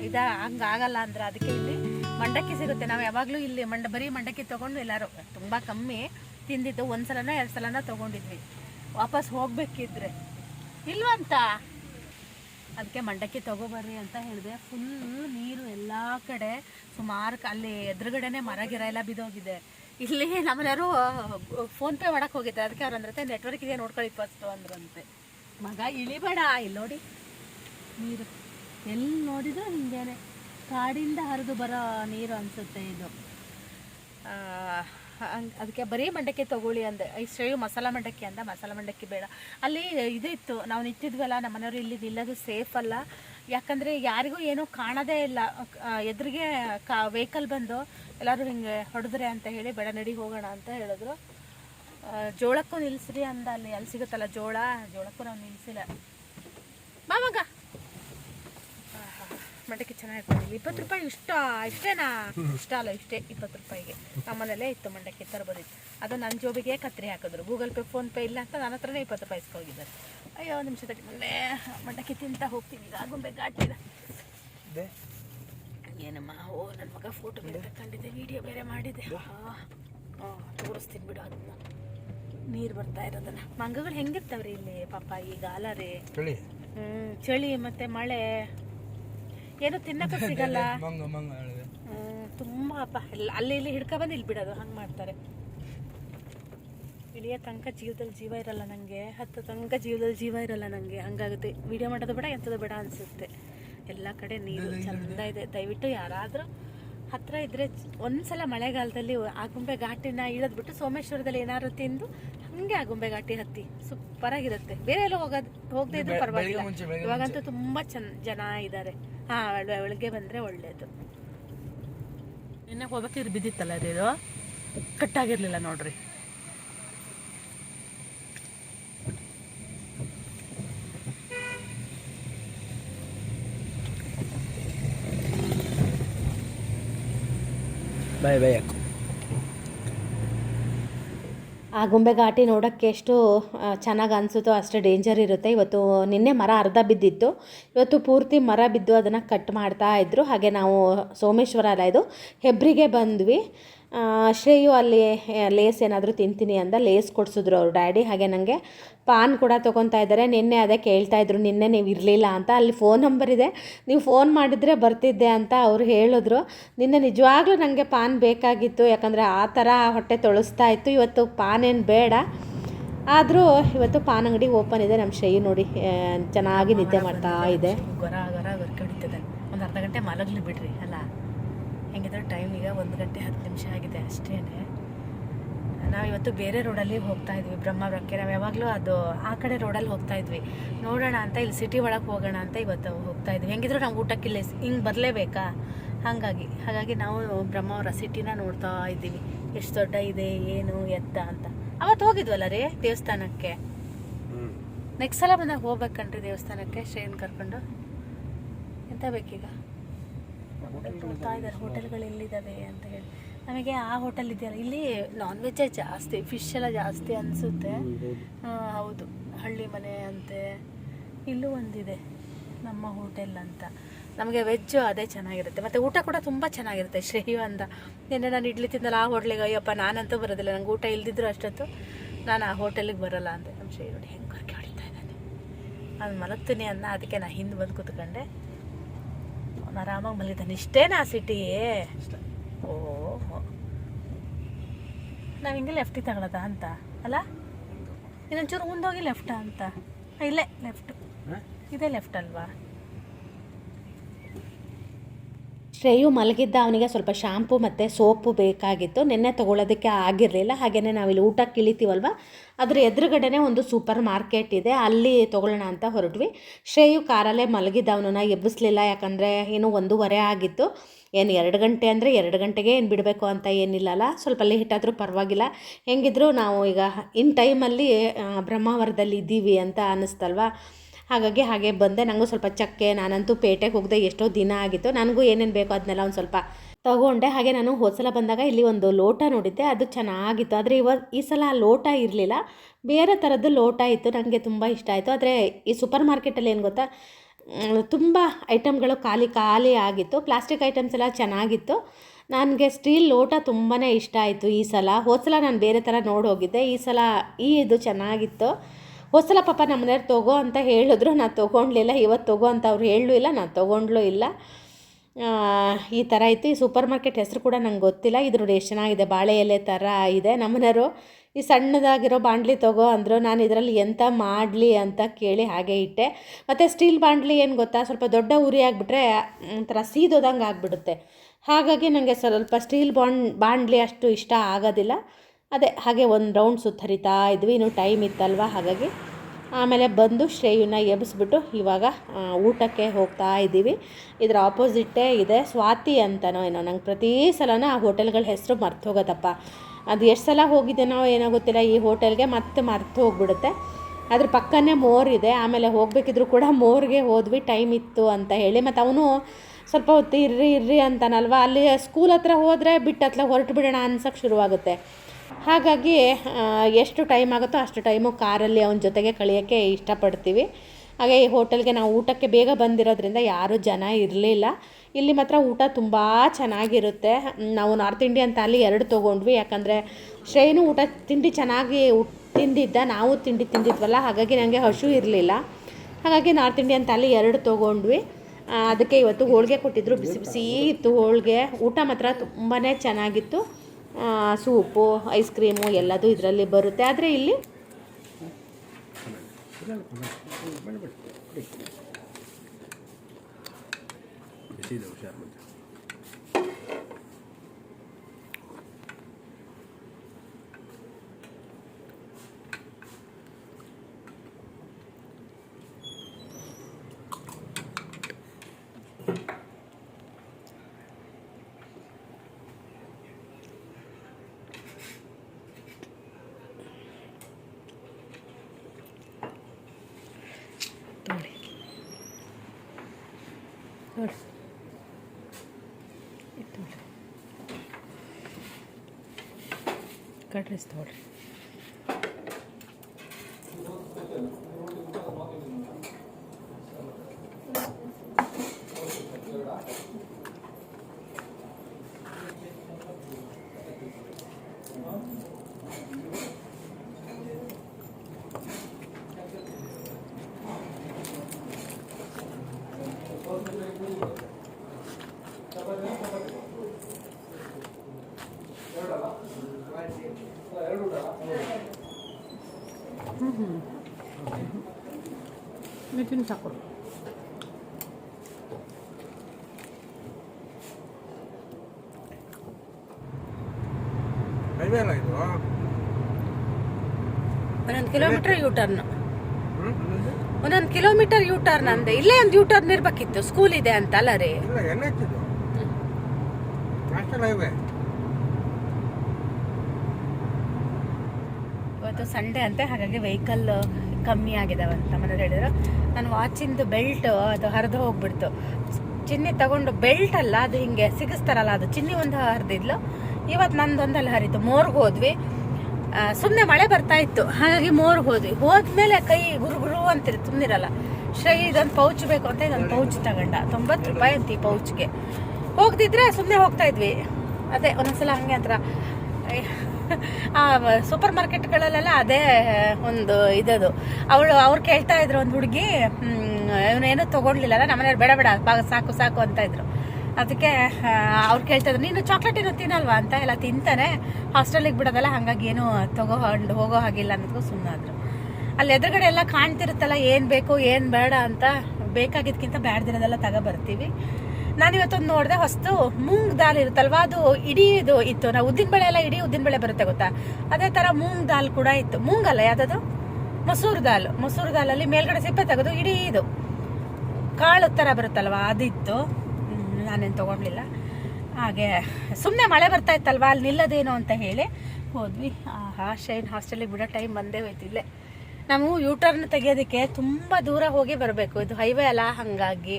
S1: ಇದ, ಹಂಗಾಗಲ್ಲ ಅಂದ್ರೆ ಅದಕ್ಕೆ ಇಲ್ಲಿ ಮಂಡಕ್ಕಿ ಸಿಗುತ್ತೆ. ನಾವು ಯಾವಾಗಲೂ ಇಲ್ಲಿ ಮಂಡ, ಬರೀ ಮಂಡಕ್ಕಿ ತಗೊಂಡು ಎಲ್ಲರೂ, ತುಂಬ ಕಮ್ಮಿ ತಿಂದಿದ್ದು ಒಂದು ಎರಡ್ ಎರಡು ಸಲನ ತೊಗೊಂಡಿದ್ವಿ. ವಾಪಸ್ ಹೋಗ್ಬೇಕಿದ್ರೆ. ಇಲ್ವಂತ ಅದಕ್ಕೆ ಮಂಡಕ್ಕಿ ತಗೋಬರ್ರಿ ಅಂತ ಹೇಳಿದೆ. ಫುಲ್ ನೀರು ಎಲ್ಲ ಕಡೆ ಸುಮಾರು ಅಲ್ಲಿ ಎದುರುಗಡೆನೆ ಮರ, ಗಿರ ಎಲ್ಲ ಬಿದ್ದೋಗಿದೆ. ಇಲ್ಲಿ ನಮ್ಮನೆಯವರು ಫೋನ್ ಪೇ ಮಾಡಕ್ ಹೋಗಿದ್ದೆ ಅದಕ್ಕೆ ಅವ್ರ ಅಂದ್ರೆ ನೆಟ್ವರ್ಕ್ ಇದೆ ನೋಡ್ಕೊಳ್ಳಿ ಫಸ್ಟು ಅಂದ್ರಂತೆ. ಮಗ ಇಳಿಬೇಡ, ಇಲ್ಲಿ ನೋಡಿ. ನೀರು. ಎಲ್ಲಿ ನೋಡಿದ್ರು ಹಿಂಗೇನೆ. ಕಾಡಿಂದ ಹರಿದು ಬರೋ ನೀರು ಅನಿಸುತ್ತೆ ಇದು. ಅದಕ್ಕೆ ಬರೀ ಮಂಡಕ್ಕಿ ತಗೊಳ್ಳಿ ಅಂದೆ. ಶ್ರೇಯು ಮಸಾಲ ಮಂಡಕ್ಕಿ ಅಂದ, ಮಸಾಲ ಮಂಡಕ್ಕಿ ಬೇಡ. ಅಲ್ಲಿ ಇದು ಇತ್ತು ನಾವು ನಿಂತಿದ್ವಲ್ಲ, ನಮ್ಮ ಮನೆಯವರು ಇಲ್ಲಿ ನಿಲ್ಲೋದು ಸೇಫ್ ಅಲ್ಲ. ಯಾಕಂದರೆ ಯಾರಿಗೂ ಏನೂ ಕಾಣೋದೇ ಇಲ್ಲ. ಎದುರಿಗೆ ಕಾ ವೆಹಿಕಲ್ ಬಂದು ಎಲ್ಲರೂ ಹಿಂಗೆ ಹೊಡೆದ್ರೆ ಅಂತ ಹೇಳಿ ಬೇಡ ನಡಿ ಹೋಗೋಣ ಅಂತ ಹೇಳಿದ್ರು. ಜೋಳಕ್ಕೂ ನಿಲ್ಲಿಸ್ರಿ ಅಂದ ಅಲ್ಲಿ. ಅಲ್ಲಿ ಸಿಗುತ್ತಲ್ಲ ಜೋಳ? ಜೋಳಕ್ಕೂ ನಾವು ನಿಲ್ಲಿಸಿಲ್ಲ ಬಾ ಮಗ ಮಂಡಕ್ಕಿ ಚೆನ್ನಾಗಿರ್ತಾನೆ ಇಪ್ಪತ್ತು ರೂಪಾಯಿ ಇಷ್ಟ ಇಷ್ಟೇನಾ? ಇಷ್ಟ ಅಲ್ಲ ಇಷ್ಟೇ ಇಪ್ಪತ್ತು ರೂಪಾಯಿಗೆ. ನಮ್ಮನೇಲೇ ಇತ್ತು ಮಂಡಕ್ಕಿ ತರಬೋದಿತ್ತು. ಅದು ನನ್ನ ಜೋಬಿಗೆ ಕತ್ರಿ ಹಾಕಿದ್ರು. ಗೂಗಲ್ ಪೇ ಫೋನ್ ಪೇ ಇಲ್ಲ ಅಂತ ನನ್ನ ಹತ್ರನೇ ಇಪ್ಪತ್ತು ರೂಪಾಯಿ ಇಸ್ಕೋಗಿದ್ದಾರೆ. ಅಯ್ಯೋ ನಿಮಿಷದಲ್ಲಿ ಮೊನ್ನೆ ಮಂಡಕ್ಕಿ ತಿಂತಾ ಹೋಗ್ತೀನಿ. ಈಗ ಆಗುಂಬೆ ಘಾಟಿ ಇದೆ.
S2: ಇದೆ
S1: ಏನಮ್ಮ? ಓ ನನ್ನ ಮಗ ಫೋಟೋ ಬೇರೆ ತಗೊಂಡಿದ್ದೆ ವಿಡಿಯೋ ಬೇರೆ ಮಾಡಿದೆ. ಹಾಂ ತೋರಿಸ್ತೀನಿ ಬಿಡು ಅದನ್ನ. ನೀರು ಬರ್ತಾ ಇರೋದನ್ನ. ಮಂಗಗಳು ಹೆಂಗಿರ್ತಾವ್ರಿ ಇಲ್ಲಿ? ಪಾಪ ಈ ಗಾಲ ರೀ ಹ್ಮ್ ಚಳಿ ಮತ್ತೆ ಮಳೆ. ಏನು ತಿನ್ನಕ್ಕೂ ಸಿಗಲ್ಲ. *laughs*
S2: ಮಂಗ ಮಂಗ ಹೇಳಿದೆ.
S1: ಹ್ಮ್, ತುಂಬಾ ಅಪ್ಪ. ಎಲ್ಲ ಅಲ್ಲಿ ಇಲ್ಲಿ ಹಿಡ್ಕೊಬಂದು ಇಲ್ಲಿ ಬಿಡೋದು ಹಂಗೆ ಮಾಡ್ತಾರೆ. ಇಳಿಯೋ ತನಕ ಜೀವದಲ್ಲಿ ಜೀವ ಇರಲ್ಲ ನನಗೆ ಹತ್ತು ತನಕ ಜೀವದಲ್ಲಿ ಜೀವ ಇರಲ್ಲ ನನಗೆ ಹಂಗಾಗುತ್ತೆ. ವಿಡಿಯೋ ಮಾಡೋದು ಬೇಡ ಎಂಥದ್ದು ಬೇಡ ಅನ್ಸುತ್ತೆ. ಎಲ್ಲ ಕಡೆ ನೀರು ಚಂದ ಇದೆ. ದಯವಿಟ್ಟು ಯಾರಾದರೂ ಹತ್ರ ಇದ್ರೆ ಒಂದ್ಸಲ ಮಳೆಗಾಲದಲ್ಲಿ ಆಗುಂಬೆ ಘಾಟಿನ ಇಳಿದ್ಬಿಟ್ಟು ಸೋಮೇಶ್ವರದಲ್ಲಿ ಏನಾದ್ರು ತಿಂದು ಹಂಗೆ ಆಗುಂಬೆ ಘಾಟಿ ಹತ್ತಿ. ಸೂಪರಾಗಿರುತ್ತೆ. ಬೇರೆ ಎಲ್ಲ ಹೋಗೋದು ಹೋಗದೆ ಇದ್ರೂ ಪರವಾಗಿಲ್ಲ. ಇವಾಗಂತೂ ತುಂಬಾ ಚೆನ್ನ ಜನ ಇದ್ದಾರೆ. ಹಾಂ ಬೆಳಗ್ಗೆ ಬಂದರೆ ಒಳ್ಳೆಯದು ನಿನ್ನೆ ಹೋಗ್ಬೇಕಿದ್ರೆ ಬಿದ್ದಿತ್ತಲ್ಲ ಇದು? ಕಟ್ಟಾಗಿರ್ಲಿಲ್ಲ ನೋಡ್ರಿ.
S2: ಬಾಯ್ ಬಾಯ್ ಅಕ್ಕ
S1: ಗೊಂಬೆ ಘಾಟಿ ನೋಡೋಕ್ಕೆ ಎಷ್ಟು ಚೆನ್ನಾಗಿ ಅನಿಸುತ್ತೋ ಅಷ್ಟು ಡೇಂಜರ್ ಇರುತ್ತೆ. ಇವತ್ತು ನಿನ್ನೆ ಮರ ಅರ್ಧ ಬಿದ್ದಿತ್ತು. ಇವತ್ತು ಪೂರ್ತಿ ಮರ ಬಿದ್ದು ಅದನ್ನು ಕಟ್ ಮಾಡ್ತಾ ಇದ್ದರು ಹಾಗೆ ನಾವು ಸೋಮೇಶ್ವರ ಅಲ್ಲ ಇದು ಹೆಬ್ರಿಗೆ ಬಂದ್ವಿ. ಆ, ಶ್ರೇಯು ಅಲ್ಲಿ ಲೇಸ್ ಏನಾದರೂ ತಿಂತೀನಿ ಅಂದ ಲೇಸ್ ಕೊಡಿಸಿದ್ರು ಅವ್ರ ಡ್ಯಾಡಿ. ಹಾಗೆ ನನಗೆ ಪಾನ್ ಕೂಡ ತೊಗೊತಾ ಇದ್ದಾರೆ. ನಿನ್ನೆ ಅದೇ ಕೇಳ್ತಾ ಇದ್ರು, ನಿನ್ನೆ ನೀವು ಇರಲಿಲ್ಲ ಅಂತ. ಅಲ್ಲಿ ಫೋನ್ ನಂಬರ್ ಇದೆ. ನೀವು ಫೋನ್ ಮಾಡಿದರೆ ಬರ್ತಿದ್ದೆ ಅಂತ ಅವರು ಹೇಳಿದ್ರು. ನಿನ್ನೆ ನಿಜವಾಗ್ಲೂ ನನಗೆ ಪಾನ್ ಬೇಕಾಗಿತ್ತು. ಯಾಕಂದರೆ ಆ ಥರ ಹೊಟ್ಟೆ ತೊಳಸ್ತಾ ಇತ್ತು. ಇವತ್ತು ಪಾನ್ ಏನು ಬೇಡ. ಆದರೂ ಇವತ್ತು ಪಾನ್ ಅಂಗಡಿ ಓಪನ್ ಇದೆ. ನಮ್ಮ ಶ್ರೇಯು ನೋಡಿ ಚೆನ್ನಾಗಿ ನಿದ್ದೆ ಮಾಡ್ತಾ ಇದೆ. ಒಂದು ಅರ್ಧ ಗಂಟೆ ಮಲಗಲಿ ಬಿಡ್ರಿ. ಟೈಮ್ ಈಗ ಒಂದು ಗಂಟೆ ಹತ್ತು ನಿಮಿಷ ಆಗಿದೆ ಅಷ್ಟೇ ನಾವು ಇವತ್ತು ಬೇರೆ ರೋಡಲ್ಲಿ ಹೋಗ್ತಾ ಇದ್ವಿ ಬ್ರಹ್ಮವರಕ್ಕೆ ನಾವು ಯಾವಾಗಲೂ ಅದು ಆ ಕಡೆ ರೋಡಲ್ಲಿ ಹೋಗ್ತಾ ಇದ್ವಿ. ನೋಡೋಣ ಅಂತ ಇಲ್ಲಿ ಸಿಟಿ ಒಳಗೆ ಹೋಗೋಣ ಅಂತ ಇವತ್ತು ಹೋಗ್ತಾ ಇದ್ವಿ. ಹೆಂಗಿದ್ರು ನಾವು ಊಟಕ್ಕಿಲ್ಲ ಹಿಂಗೆ ಬರಲೇಬೇಕಾ?
S4: ಹಾಗಾಗಿ ಹಾಗಾಗಿ ನಾವು ಬ್ರಹ್ಮಾವರ ಸಿಟಿನ ನೋಡ್ತಾ ಇದ್ದೀವಿ. ಎಷ್ಟು ದೊಡ್ಡ ಇದೆ ಏನು ಎತ್ತ ಅಂತ. ಅವತ್ತು ಹೋಗಿದ್ವಲ್ಲ ರೀ ದೇವಸ್ಥಾನಕ್ಕೆ? ನೆಕ್ಸ್ಟ್ ಸಲ ಬಂದಾಗ ಹೋಗ್ಬೇಕನ್ರಿ ದೇವಸ್ಥಾನಕ್ಕೆ ಶ್ರೇನ್ ಕರ್ಕೊಂಡು. ಎಂತ ಬೇಕೀಗ? ನೋಡ್ತಾ ಇದ್ದಾರೆ ಹೋಟೆಲ್ಗಳು ಎಲ್ಲಿದ್ದಾವೆ ಅಂತ ಹೇಳಿ. ನಮಗೆ ಆ ಹೋಟೆಲ್ ಇದೆಯಲ್ಲ ಇಲ್ಲಿ ನಾನ್ ವೆಜ್ಜೇ ಜಾಸ್ತಿ ಫಿಶ್ ಎಲ್ಲ ಜಾಸ್ತಿ ಅನಿಸುತ್ತೆ. ಹೌದು. ಹಳ್ಳಿ ಮನೆ ಅಂತೆ. ಇಲ್ಲೂ ಒಂದಿದೆ ನಮ್ಮ ಹೋಟೆಲ್ ಅಂತ. ನಮಗೆ ವೆಜ್ಜು ಅದೇ ಚೆನ್ನಾಗಿರುತ್ತೆ. ಮತ್ತು ಊಟ ಕೂಡ ತುಂಬ ಚೆನ್ನಾಗಿರುತ್ತೆ ಶ್ರೇಯು ಅಂತ. ನಿನ್ನೆ ನಾನು ಇಡ್ಲಿ ತಿಂದಲ್ಲ ಆ ಹೋಟ್ಲಿಗೆ ಅಯ್ಯಪ್ಪ ನಾನಂತೂ ಬರೋದಿಲ್ಲ. ನಂಗೆ ಊಟ ಇಲ್ದಿದ್ರು ಅಷ್ಟೊತ್ತು. ನಾನು ಆ ಹೋಟೆಲಿಗೆ ಬರಲ್ಲ ಅಂತ. ನಮ್ಮ ಶ್ರೇಯು ನೋಡಿ ಹೆಂಗೆ ಹೊರಗೆ ಹೊಡಿತಾ ಇದ್ದಾನೆ. ನಾನು ಮಲಗ್ತೀನಿ ಅನ್ನ ಅದಕ್ಕೆ ನಾನು ಹಿಂದೆ ಬಂದು ಕೂತ್ಕೊಂಡೆ. ಅವ್ನು ಆರಾಮಾಗಿ ಮಲಗಿದ್ದಾನೆ ಇಷ್ಟೇನಾ ಸಿಟಿ ಓಹೋ. ನಾವು ಹಿಂಗೆ ಲೆಫ್ಟಿಗೆ ತಗೊಳದ ಅಂತ? ಅಲ್ಲ? ಇನ್ನೊಂಚೂರು ಮುಂದೋಗಿ ಲೆಫ್ಟಾ ಅಂತ? ಇಲ್ಲೇ ಲೆಫ್ಟ್ ಇದೇ ಲೆಫ್ಟ್ ಅಲ್ವಾ? ಶ್ರೇಯು ಮಲಗಿದ್ದ ಅವನಿಗೆ ಸ್ವಲ್ಪ ಶಾಂಪು ಮತ್ತು ಸೋಪು ಬೇಕಾಗಿತ್ತು. ನಿನ್ನೆ ತೊಗೊಳೋದಕ್ಕೆ ಆಗಿರಲಿಲ್ಲ. ಹಾಗೆಯೇ ನಾವಿಲ್ಲಿ ಊಟಕ್ಕೆ ಇಳಿತೀವಲ್ವ ಅದ್ರ ಎದುರುಗಡೆನೇ ಒಂದು ಸೂಪರ್ ಮಾರ್ಕೆಟ್ ಇದೆ. ಅಲ್ಲಿ ತೊಗೊಳ್ಳೋಣ ಅಂತ ಹೊರಟ್ವಿ. ಶ್ರೇಯು ಕಾರಲ್ಲೇ ಮಲಗಿದ್ದ ಅವನನ್ನ ಎಬ್ಬಿಸ್ಲಿಲ್ಲ. ಯಾಕಂದರೆ ಏನು ಒಂದೂವರೆ ಆಗಿತ್ತು. ಏನು ಎರಡು ಗಂಟೆ ಅಂದರೆ ಎರಡು ಗಂಟೆಗೆ ಏನು ಬಿಡಬೇಕು ಅಂತ ಏನಿಲ್ಲಲ್ಲ. ಸ್ವಲ್ಪ ಲೇಟ್ ಆದರೂ ಪರವಾಗಿಲ್ಲ. ಹೆಂಗಿದ್ರು ನಾವು ಈಗ ಇನ್ ಟೈಮಲ್ಲಿ ಬ್ರಹ್ಮಾವರದಲ್ಲಿ ಇದ್ದೀವಿ ಅಂತ ಅನ್ನಿಸ್ತಲ್ವಾ ಹಾಗಾಗಿ ಹಾಗೆ ಬಂದೆ. ನನಗೂ ಸ್ವಲ್ಪ ಚಕ್ಕೆ, ನಾನಂತೂ ಪೇಟೆಗೆ ಹೋಗದೆ ಎಷ್ಟೋ ದಿನ ಆಗಿತ್ತು. ನನಗೂ ಏನೇನು ಬೇಕೋ ಅದನ್ನೆಲ್ಲ ಒಂದು ಸ್ವಲ್ಪ ತಗೊಂಡೆ. ಹಾಗೆ ನಾನು ಹೋದ ಸಲ ಬಂದಾಗ ಇಲ್ಲಿ ಒಂದು ಲೋಟ ನೋಡಿದ್ದೆ. ಅದು ಚೆನ್ನಾಗಿತ್ತು. ಆದರೆ ಇವ, ಈ ಸಲ ಆ ಲೋಟ ಇರಲಿಲ್ಲ. ಬೇರೆ ಥರದ್ದು ಲೋಟ ಇತ್ತು. ನನಗೆ ತುಂಬ ಇಷ್ಟ ಆಯಿತು. ಆದರೆ ಈ ಸೂಪರ್ ಮಾರ್ಕೆಟಲ್ಲಿ ಏನು ಗೊತ್ತಾ? ತುಂಬ ಐಟಮ್ಗಳು ಖಾಲಿ ಖಾಲಿ ಆಗಿತ್ತು. ಪ್ಲಾಸ್ಟಿಕ್ ಐಟಮ್ಸ್ ಎಲ್ಲ ಚೆನ್ನಾಗಿತ್ತು. ನನಗೆ ಸ್ಟೀಲ್ ಲೋಟ ತುಂಬಾ ಇಷ್ಟ ಆಯಿತು ಈ ಸಲ. ಹೋದ ಸಲ ನಾನು ಬೇರೆ ಥರ ನೋಡಿ ಹೋಗಿದ್ದೆ. ಈ ಸಲ ಈ ಇದು ಚೆನ್ನಾಗಿತ್ತು. ಹೋದ ಸಲ ಪಾಪ ನಮ್ಮ ಮನೆಯವ್ರು ತಗೋ ಅಂತ ಹೇಳಿದ್ರು. ನಾನು ತೊಗೊಂಡ್ಲಿಲ್ಲ. ಇವತ್ತು ತಗೋ ಅಂತ ಅವ್ರು ಹೇಳಲೂ ಇಲ್ಲ. ನಾನು ತೊಗೊಂಡ್ಲೂ ಇಲ್ಲ. ಈ ಥರ ಇತ್ತು. ಈ ಸೂಪರ್ ಮಾರ್ಕೆಟ್ ಹೆಸರು ಕೂಡ ನಂಗೆ ಗೊತ್ತಿಲ್ಲ. ಇದು ನೋಡಿ ಎಷ್ಟು ಚೆನ್ನಾಗಿದೆ ಬಾಳೆ ಎಲೆ ಥರ ಇದೆ. ನಮ್ಮನೆಯವರು ಈ ಸಣ್ಣದಾಗಿರೋ ಬಾಂಡ್ಲಿ ತಗೋ ಅಂದರು. ನಾನು ಇದರಲ್ಲಿ ಎಂಥ ಮಾಡಲಿ ಅಂತ ಕೇಳಿ ಹಾಗೆ ಇಟ್ಟೆ. ಮತ್ತು ಸ್ಟೀಲ್ ಬಾಂಡ್ಲಿ ಏನು ಗೊತ್ತಾ? ಸ್ವಲ್ಪ ದೊಡ್ಡ ಉರಿ ಆಗಿಬಿಟ್ರೆ ಒಂಥರ ಸೀದೋದಂಗೆ ಆಗಿಬಿಡುತ್ತೆ. ಹಾಗಾಗಿ ನನಗೆ ಸ್ವಲ್ಪ ಸ್ಟೀಲ್ ಬಾಂಡ್, ಬಾಂಡ್ಲಿ ಅಷ್ಟು ಇಷ್ಟ ಆಗೋದಿಲ್ಲ. ಅದೇ ಹಾಗೆ ಒಂದು ರೌಂಡ್ ಸುತ್ತರಿತಾ ಇದ್ವಿ, ಇನ್ನು ಟೈಮ್ ಇತ್ತಲ್ವ? ಹಾಗಾಗಿ ಆಮೇಲೆ ಬಂದು ಶ್ರೇಯನ್ನ ಎಬ್ಬಿಸ್ಬಿಟ್ಟು ಇವಾಗ ಊಟಕ್ಕೆ ಹೋಗ್ತಾ ಇದ್ದೀವಿ. ಇದರ ಆಪೋಸಿಟ್ಟೇ ಇದೆ ಸ್ವಾತಿ ಅಂತನೋ ಏನೋ. ನಂಗೆ ಪ್ರತಿ ಸಲನೂ ಆ ಹೋಟೆಲ್ಗಳ ಹೆಸರು ಮರ್ತು ಹೋಗೋದಪ್ಪ ಅದು ಎಷ್ಟು ಸಲ ಹೋಗಿದ್ದೇನೋ ಏನೋ ಗೊತ್ತಿಲ್ಲ, ಈ ಹೋಟೆಲ್ಗೆ ಮತ್ತೆ ಮರ್ತು ಹೋಗ್ಬಿಡುತ್ತೆ ಅದ್ರ ಪಕ್ಕನೇ ಮೋರ್ ಇದೆ. ಆಮೇಲೆ ಹೋಗಬೇಕಿದ್ರು ಕೂಡ ಮೋರ್ಗೆ ಹೋದ್ವಿ ಟೈಮ್ ಇತ್ತು ಅಂತ ಹೇಳಿ. ಮತ್ತು ಅವನು ಸ್ವಲ್ಪ ಹೊತ್ತು ಇರ್ರಿ ಇರ್ರಿ ಅಂತಾನಲ್ವ? ಅಲ್ಲಿ ಸ್ಕೂಲ್ ಹತ್ರ ಹೋದರೆ ಬಿಟ್ಟು ಹತ್ರ ಹೊರಟು ಬಿಡೋಣ ಅನ್ಸೋಕ್ಕೆ ಶುರುವಾಗುತ್ತೆ. ಹಾಗಾಗಿ ಎಷ್ಟು ಟೈಮ್ ಆಗುತ್ತೋ ಅಷ್ಟು ಟೈಮು ಕಾರಲ್ಲಿ ಅವನ ಜೊತೆಗೆ ಕಳೆಯೋಕ್ಕೆ ಇಷ್ಟಪಡ್ತೀವಿ. ಹಾಗೆ ಈ ಹೋಟೆಲ್ಗೆ ನಾವು ಊಟಕ್ಕೆ ಬೇಗ ಬಂದಿರೋದ್ರಿಂದ ಯಾರೂ ಜನ ಇರಲಿಲ್ಲ. ಇಲ್ಲಿ ಮಾತ್ರ ಊಟ ತುಂಬ ಚೆನ್ನಾಗಿರುತ್ತೆ. ನಾವು ನಾರ್ತ್ ಇಂಡಿಯನ್ ತಾಲಿ ಎರಡು ತೊಗೊಂಡ್ವಿ. ಯಾಕಂದರೆ ಶ್ರೇಯನು ಊಟ ತಿಂಡಿ ಚೆನ್ನಾಗಿ ತಿಂದಿದ್ದ. ನಾವು ತಿಂಡಿ ತಿಂದಿದ್ವಲ್ಲ, ಹಾಗಾಗಿ ನನಗೆ ಹಸು ಇರಲಿಲ್ಲ. ಹಾಗಾಗಿ ನಾರ್ತ್ ಇಂಡಿಯನ್ ತಾಲಿ ಎರಡು ತೊಗೊಂಡ್ವಿ. ಅದಕ್ಕೆ ಇವತ್ತು ಹೋಳಿಗೆ ಕೊಟ್ಟಿದ್ರು. ಬಿಸಿ ಬಿಸಿ ಇತ್ತು ಹೋಳಿಗೆ. ಊಟ ಮಾತ್ರ ತುಂಬಾ ಚೆನ್ನಾಗಿತ್ತು. ಸೂಪು ಐಸ್ ಕ್ರೀಮು ಎಲ್ಲದು ಇದರಲ್ಲಿ ಬರುತ್ತೆ. ಆದರೆ ಇಲ್ಲಿ ಕಡ್ರಿಸ್ ತಗೊಳ್ರಿ
S3: ಅಲ್ಲ ಇದು
S4: ಒಂದೊಂದು ಕಿಲೋಮೀಟರ್ ಯೂ ಟರ್ನ್? ಒಂದೊಂದು? ಕಿಲೋಮೀಟರ್ ಯೂ ಟರ್ನ್ ಅಂದೆ ಇಲ್ಲೇ ಒಂದು ಯೂ ಟರ್ನ್ ಇರ್ಬೇಕಿತ್ತು. ಸ್ಕೂಲ್ ಇದೆ ಅಂತ ಅಲ್ಲ ರೀ
S1: ಇವತ್ತು ಸಂಡೇ ಅಂತೆ ಹಾಗಾಗಿ ವೆಹಿಕಲ್ ಕಮ್ಮಿ ಆಗಿದಾವಂತ ಅಂತ ಮನೇಲಿ ಹೇಳಿದ್ರು. ನನ್ನ ವಾಚಿಂದು ಬೆಲ್ಟ್, ಅದು ಹರಿದು ಹೋಗ್ಬಿಡ್ತು. ಚಿನ್ನಿ ತಗೊಂಡು ಬೆಲ್ಟ್ ಅಲ್ಲ, ಅದು ಹಿಂಗೆ ಸಿಗಿಸ್ತಾರಲ್ಲ, ಅದು ಚಿನ್ನಿ ಒಂದು ಹರಿದಿದ್ಲು. ಇವತ್ತು ನಂದೊಂದಲ್ಲಿ ಹರಿತು, ಮೋರ್ಗೆ ಹೋದ್ವಿ. ಸುಮ್ಮನೆ ಮಳೆ ಬರ್ತಾ ಇತ್ತು, ಹಾಗಾಗಿ ಮೋರ್ಗೆ ಹೋದ್ವಿ. ಹೋದ್ಮೇಲೆ ಕೈ ಗುರು ಗುರು ಅಂತಿರಿ ತುಂಬಿರಲ್ಲ ಶ್ರೈ, ಇದೊಂದು ಪೌಚ್ ಬೇಕು ಅಂತ ಇದೊಂದು ಪೌಚ್ ತಗೊಂಡ. ತೊಂಬತ್ತು ರೂಪಾಯಿ ಅಂತ ಈ ಪೌಚ್ಗೆ. ಹೋಗ್ದಿದ್ರೆ ಸುಮ್ಮನೆ ಹೋಗ್ತಾ ಇದ್ವಿ. ಅದೇ, ಒಂದೊಂದ್ಸಲ ಹಂಗೆ ಹತ್ರ ಸೂಪರ್ ಮಾರ್ಕೆಟ್ಗಳಲ್ಲೆಲ್ಲ ಅದೇ ಒಂದು ಇದದು. ಅವಳು, ಅವ್ರು ಕೇಳ್ತಾ ಇದ್ರು ಒಂದು ಹುಡುಗಿ ಇವನೇನು ತಗೊಳ್ಲಿಲ್ಲ ನಮ್ಮನೆಯವ್ರು ಬೇಡ ಬೇಡ ಸಾಕು ಸಾಕು ಅಂತ ಇದ್ರು. ಅದಕ್ಕೆ ಅವ್ರು ಕೇಳ್ತಾ ಇದ್ರು, ನೀನು ಚಾಕ್ಲೇಟ್ ಏನೋ ತಿನ್ನಲ್ವಾ ಅಂತ ಎಲ್ಲ ತಿಂತಾನೆ. ಹಾಸ್ಟೆಲಿಗೆ ಬಿಡೋದಲ್ಲ ಹಾಗಾಗಿ ಏನು ತಗೋ ಹೋಗೋ ಹಾಗಿಲ್ಲ ಅನ್ನೋದಕ್ಕೂ ಸುಮ್ಮನಾದ್ರು ಅಲ್ಲಿ ಎದುರುಗಡೆ ಎಲ್ಲ ಕಾಣ್ತಿರುತ್ತಲ್ಲ, ಏನು ಬೇಕು, ಏನು ಬೇಡ ಅಂತ ಬೇಕಾಗಿದ್ದಕ್ಕಿಂತ ಬೇಡದಿರೋದೆಲ್ಲ ತಗೋ ಬರ್ತೀವಿ ನಾನು ಇವತ್ತೊಂದು ನೋಡಿದೆ ಹೊಸ್ತು ಮೂಂಗ್ ದಾಲ್ ಇರುತ್ತಲ್ವಾ, ಅದು ಇಡೀ ಇದು ಇತ್ತು. ನಾವು ಉದ್ದಿನ ಬೇಳೆ ಎಲ್ಲ ಇಡೀ ಉದ್ದಿನ ಬೇಳೆ ಬರುತ್ತೆ ಗೊತ್ತಾ? ಅದೇ ಥರ ಮೂಂಗ್ ದಾಲ್ ಕೂಡ ಇತ್ತು. ಮೂಂಗ್ ಅಲ್ಲ, ಯಾವ್ದದು? ಮಸೂರ್ ದಾಲ್. ಮಸೂರ್ ದಾಲಲ್ಲಿ ಮೇಲ್ಗಡೆ ಸಿಪ್ಪೆ ತೆಗೆದು ಇಡೀ ಇದು. ಕಾಳು ಥರ ಬರುತ್ತಲ್ವಾ, ಅದಿತ್ತು. ನಾನೇನು ತೊಗೊಂಡ್ಲಿಲ್ಲ. ಹಾಗೆ ಸುಮ್ಮನೆ ಮಳೆ ಬರ್ತಾ ಇತ್ತಲ್ವಾ, ಅಲ್ಲಿ ನಿಲ್ಲದೇನೋ ಅಂತ ಹೇಳಿ ಹೋದ್ವಿ. ಆಹಾ, ಶೈನ್ ಹಾಸ್ಟೆಲಿಗೆ ಬಿಡೋ ಟೈಮ್ ಬಂದೇ ಹೋಯ್ತಿಲ್ಲೇ ನಾವು ಯೂಟರ್ನ್ ತೆಗಿಯೋದಕ್ಕೆ ತುಂಬ ದೂರ ಹೋಗಿ ಬರಬೇಕು. ಇದು ಹೈವೇ ಅಲ್ಲ, ಹಾಗಾಗಿ.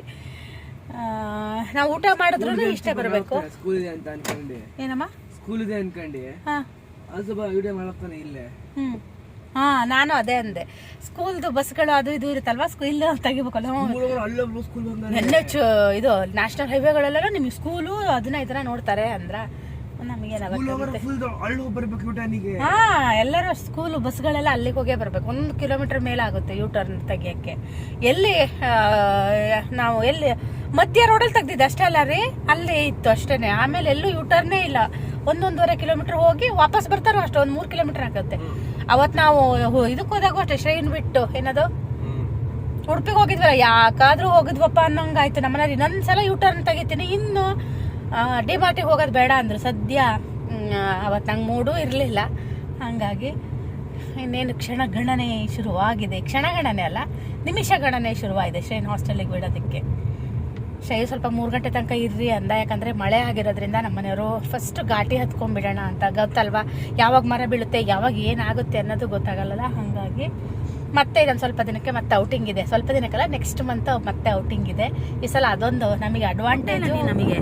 S1: ನಾವು ಊಟ ಮಾಡಿದ್ರು ಇಷ್ಟೇ ಬರಬೇಕು.
S2: ಸ್ಕೂಲ್ ಇದೆ ಅಂತ ಅನ್ಕೊಂಡೆ.
S1: ಏನಮ್ಮ?
S2: ಸ್ಕೂಲ್ ಇದೆ ಅನ್ಕೊಂಡೆ.
S1: ಹಾಂ.
S2: ಅದು ಸ್ವಲ್ಪ ವಿಡಿಯೋ ಮಾಡ್ತಾನೆ ಇಲ್ಲೇ.
S1: ಹ್ಞೂ ಹಾಂ ನಾನು ಅದೇ ಅಂದೆ. ಸ್ಕೂಲ್ದು ಬಸ್ಗಳು ಅದು ಇದು ಇರುತ್ತಲ್ವಾ? ಸ್ಕೂಲ್ ತೆಗಿಬೇಕಲ್ಲ. ಇದು ನ್ಯಾಷನಲ್ ಹೈವೇಗಳೆಲ್ಲ ನಿಮ್ಗೆ ಸ್ಕೂಲು ಅದನ್ನ ಇದನ್ನ ನೋಡ್ತಾರೆ ಅಂದ್ರ ಹಾ ಎಲ್ಲರೂ ಸ್ಕೂಲ್ ಬಸ್ಗಳೆಲ್ಲ ಅಲ್ಲಿಗೆ ಹೋಗೇ ಬರ್ಬೇಕು. ಒಂದು ಕಿಲೋಮೀಟರ್ ಮೇಲೆ ಆಗುತ್ತೆ ಯು ಟರ್ನ್ ತೆಗಿಯಕ್ಕೆ. ಎಲ್ಲಿ ನಾವು ಎಲ್ಲಿ ಮಧ್ಯ ರೋಡಲ್ಲಿ ತೆಗ್ದಿದ್ದೆ ಅಷ್ಟೇ ಅಲ್ಲ ರೀ? ಅಲ್ಲಿ ಇತ್ತು ಅಷ್ಟೇನೆ. ಆಮೇಲೆ ಎಲ್ಲೂ ಯು ಟರ್ನೇ ಇಲ್ಲ. ಒಂದೊಂದೂವರೆ ಕಿಲೋಮೀಟರ್ ಹೋಗಿ ವಾಪಸ್ ಬರ್ತಾರೋ ಅಷ್ಟೇ ಒಂದು ಮೂರು ಕಿಲೋಮೀಟರ್ ಆಗುತ್ತೆ. ಅವತ್ತು ನಾವು ಇದಕ್ಕೆ ಹೋದಾಗೂ ಅಷ್ಟೇ ಶ್ರೇನ್ ಬಿಟ್ಟು ಏನದು? ಉಡುಪಿಗೆ ಹೋಗಿದ್ವಲ್ಲ ಯಾಕಾದ್ರೂ ಹೋಗಿದ್ವಪ್ಪ ಅನ್ನೋಂಗಾಯ್ತು ನಮ್ಮನೇಲಿ. ಇನ್ನೊಂದ್ಸಲ ಯೂ ಟರ್ನ್ ತೆಗಿತೀನಿ. ಇನ್ನು ಡಿ ಮಾರ್ಟಿಗೆ ಹೋಗೋದು ಬೇಡ ಅಂದರು. ಸದ್ಯ ಅವತ್ತು ನಂಗೆ ಮೂಡು ಇರಲಿಲ್ಲ. ಹಾಗಾಗಿ ಇನ್ನೇನು ಕ್ಷಣಗಣನೆ ಶುರುವಾಗಿದೆ. ಕ್ಷಣಗಣನೆ ಅಲ್ಲ ನಿಮಿಷ ಗಣನೆ ಶುರುವಾಗಿದೆ ಶೈನ್ ಹಾಸ್ಟೆಲಿಗೆ ಬಿಡೋದಕ್ಕೆ. ಶೈ ಸ್ವಲ್ಪ ಮೂರು ಗಂಟೆ ತನಕ ಇರ್ರಿ ಅಂದ. ಯಾಕಂದರೆ ಮಳೆ ಆಗಿರೋದ್ರಿಂದ ನಮ್ಮ ಮನೆಯವರು ಫಸ್ಟ್ ಘಾಟಿ ಹತ್ಕೊಂಡ್ಬಿಡೋಣ ಅಂತ. ಗೊತ್ತಲ್ವಾ? ಯಾವಾಗ ಮರ ಬೀಳುತ್ತೆ ಯಾವಾಗ ಏನಾಗುತ್ತೆ ಅನ್ನೋದು ಗೊತ್ತಾಗಲ್ಲಲ್ಲ? ಹಾಗಾಗಿ ಮತ್ತೆ ಇದೊಂದು ಸ್ವಲ್ಪ ದಿನಕ್ಕೆ ಮತ್ತೆ ಔಟಿಂಗ್ ಇದೆ. ಸ್ವಲ್ಪ ದಿನಕ್ಕೆಲ್ಲ ನೆಕ್ಸ್ಟ್ ಮಂತ್ ಮತ್ತೆ ಔಟಿಂಗ್ ಇದೆ. ಈ ಸಲ ಅದೊಂದು ನಮಗೆ ಅಡ್ವಾಂಟೇಜ್ ನಮಗೆ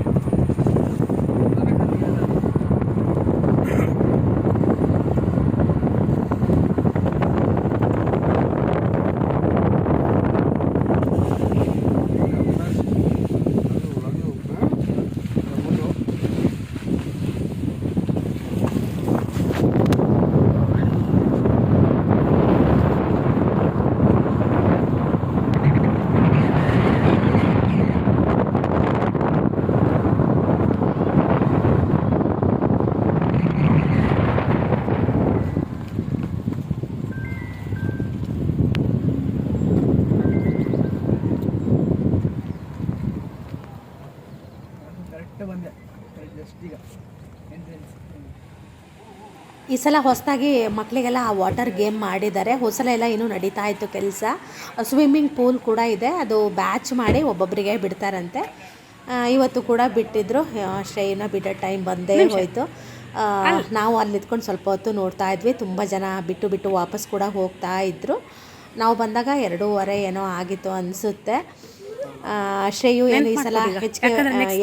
S2: ಕರೆಕ್ಟ್ ಬಂದೆ ಜಸ್ಟ್ ಈಗ ಎಂಟ್ರೆನ್ಸ್
S1: ಈ ಸಲ ಹೊಸದಾಗಿ ಮಕ್ಕಳಿಗೆಲ್ಲ ಆ ವಾಟರ್ ಗೇಮ್ ಮಾಡಿದ್ದಾರೆ. ಹೊಸಲ ಎಲ್ಲ ಇನ್ನೂ ನಡೀತಾ ಇತ್ತು ಕೆಲಸ. ಸ್ವಿಮ್ಮಿಂಗ್ ಪೂಲ್ ಕೂಡ ಇದೆ. ಅದು ಬ್ಯಾಚ್ ಮಾಡಿ ಒಬ್ಬೊಬ್ಬರಿಗೆ ಬಿಡ್ತಾರಂತೆ. ಇವತ್ತು ಕೂಡ ಬಿಟ್ಟಿದ್ರು. ಶ್ರೇಯನ ಬಿಡೋ ಟೈಮ್ ಬಂದೇ ಹೋಯಿತು. ನಾವು ಅಲ್ಲಿ ನಿಂತ್ಕೊಂಡು ಸ್ವಲ್ಪ ಹೊತ್ತು ನೋಡ್ತಾ ಇದ್ವಿ. ತುಂಬ ಜನ ಬಿಟ್ಟು ಬಿಟ್ಟು ವಾಪಸ್ ಕೂಡ ಹೋಗ್ತಾ ಇದ್ರು. ನಾವು ಬಂದಾಗ ಎರಡೂವರೆ ಏನೋ ಆಗಿತ್ತು ಅನಿಸುತ್ತೆ. ಶ್ರೇಯು ಏನು ಈ ಸಲ ಹೆಚ್ಚಿಗೆ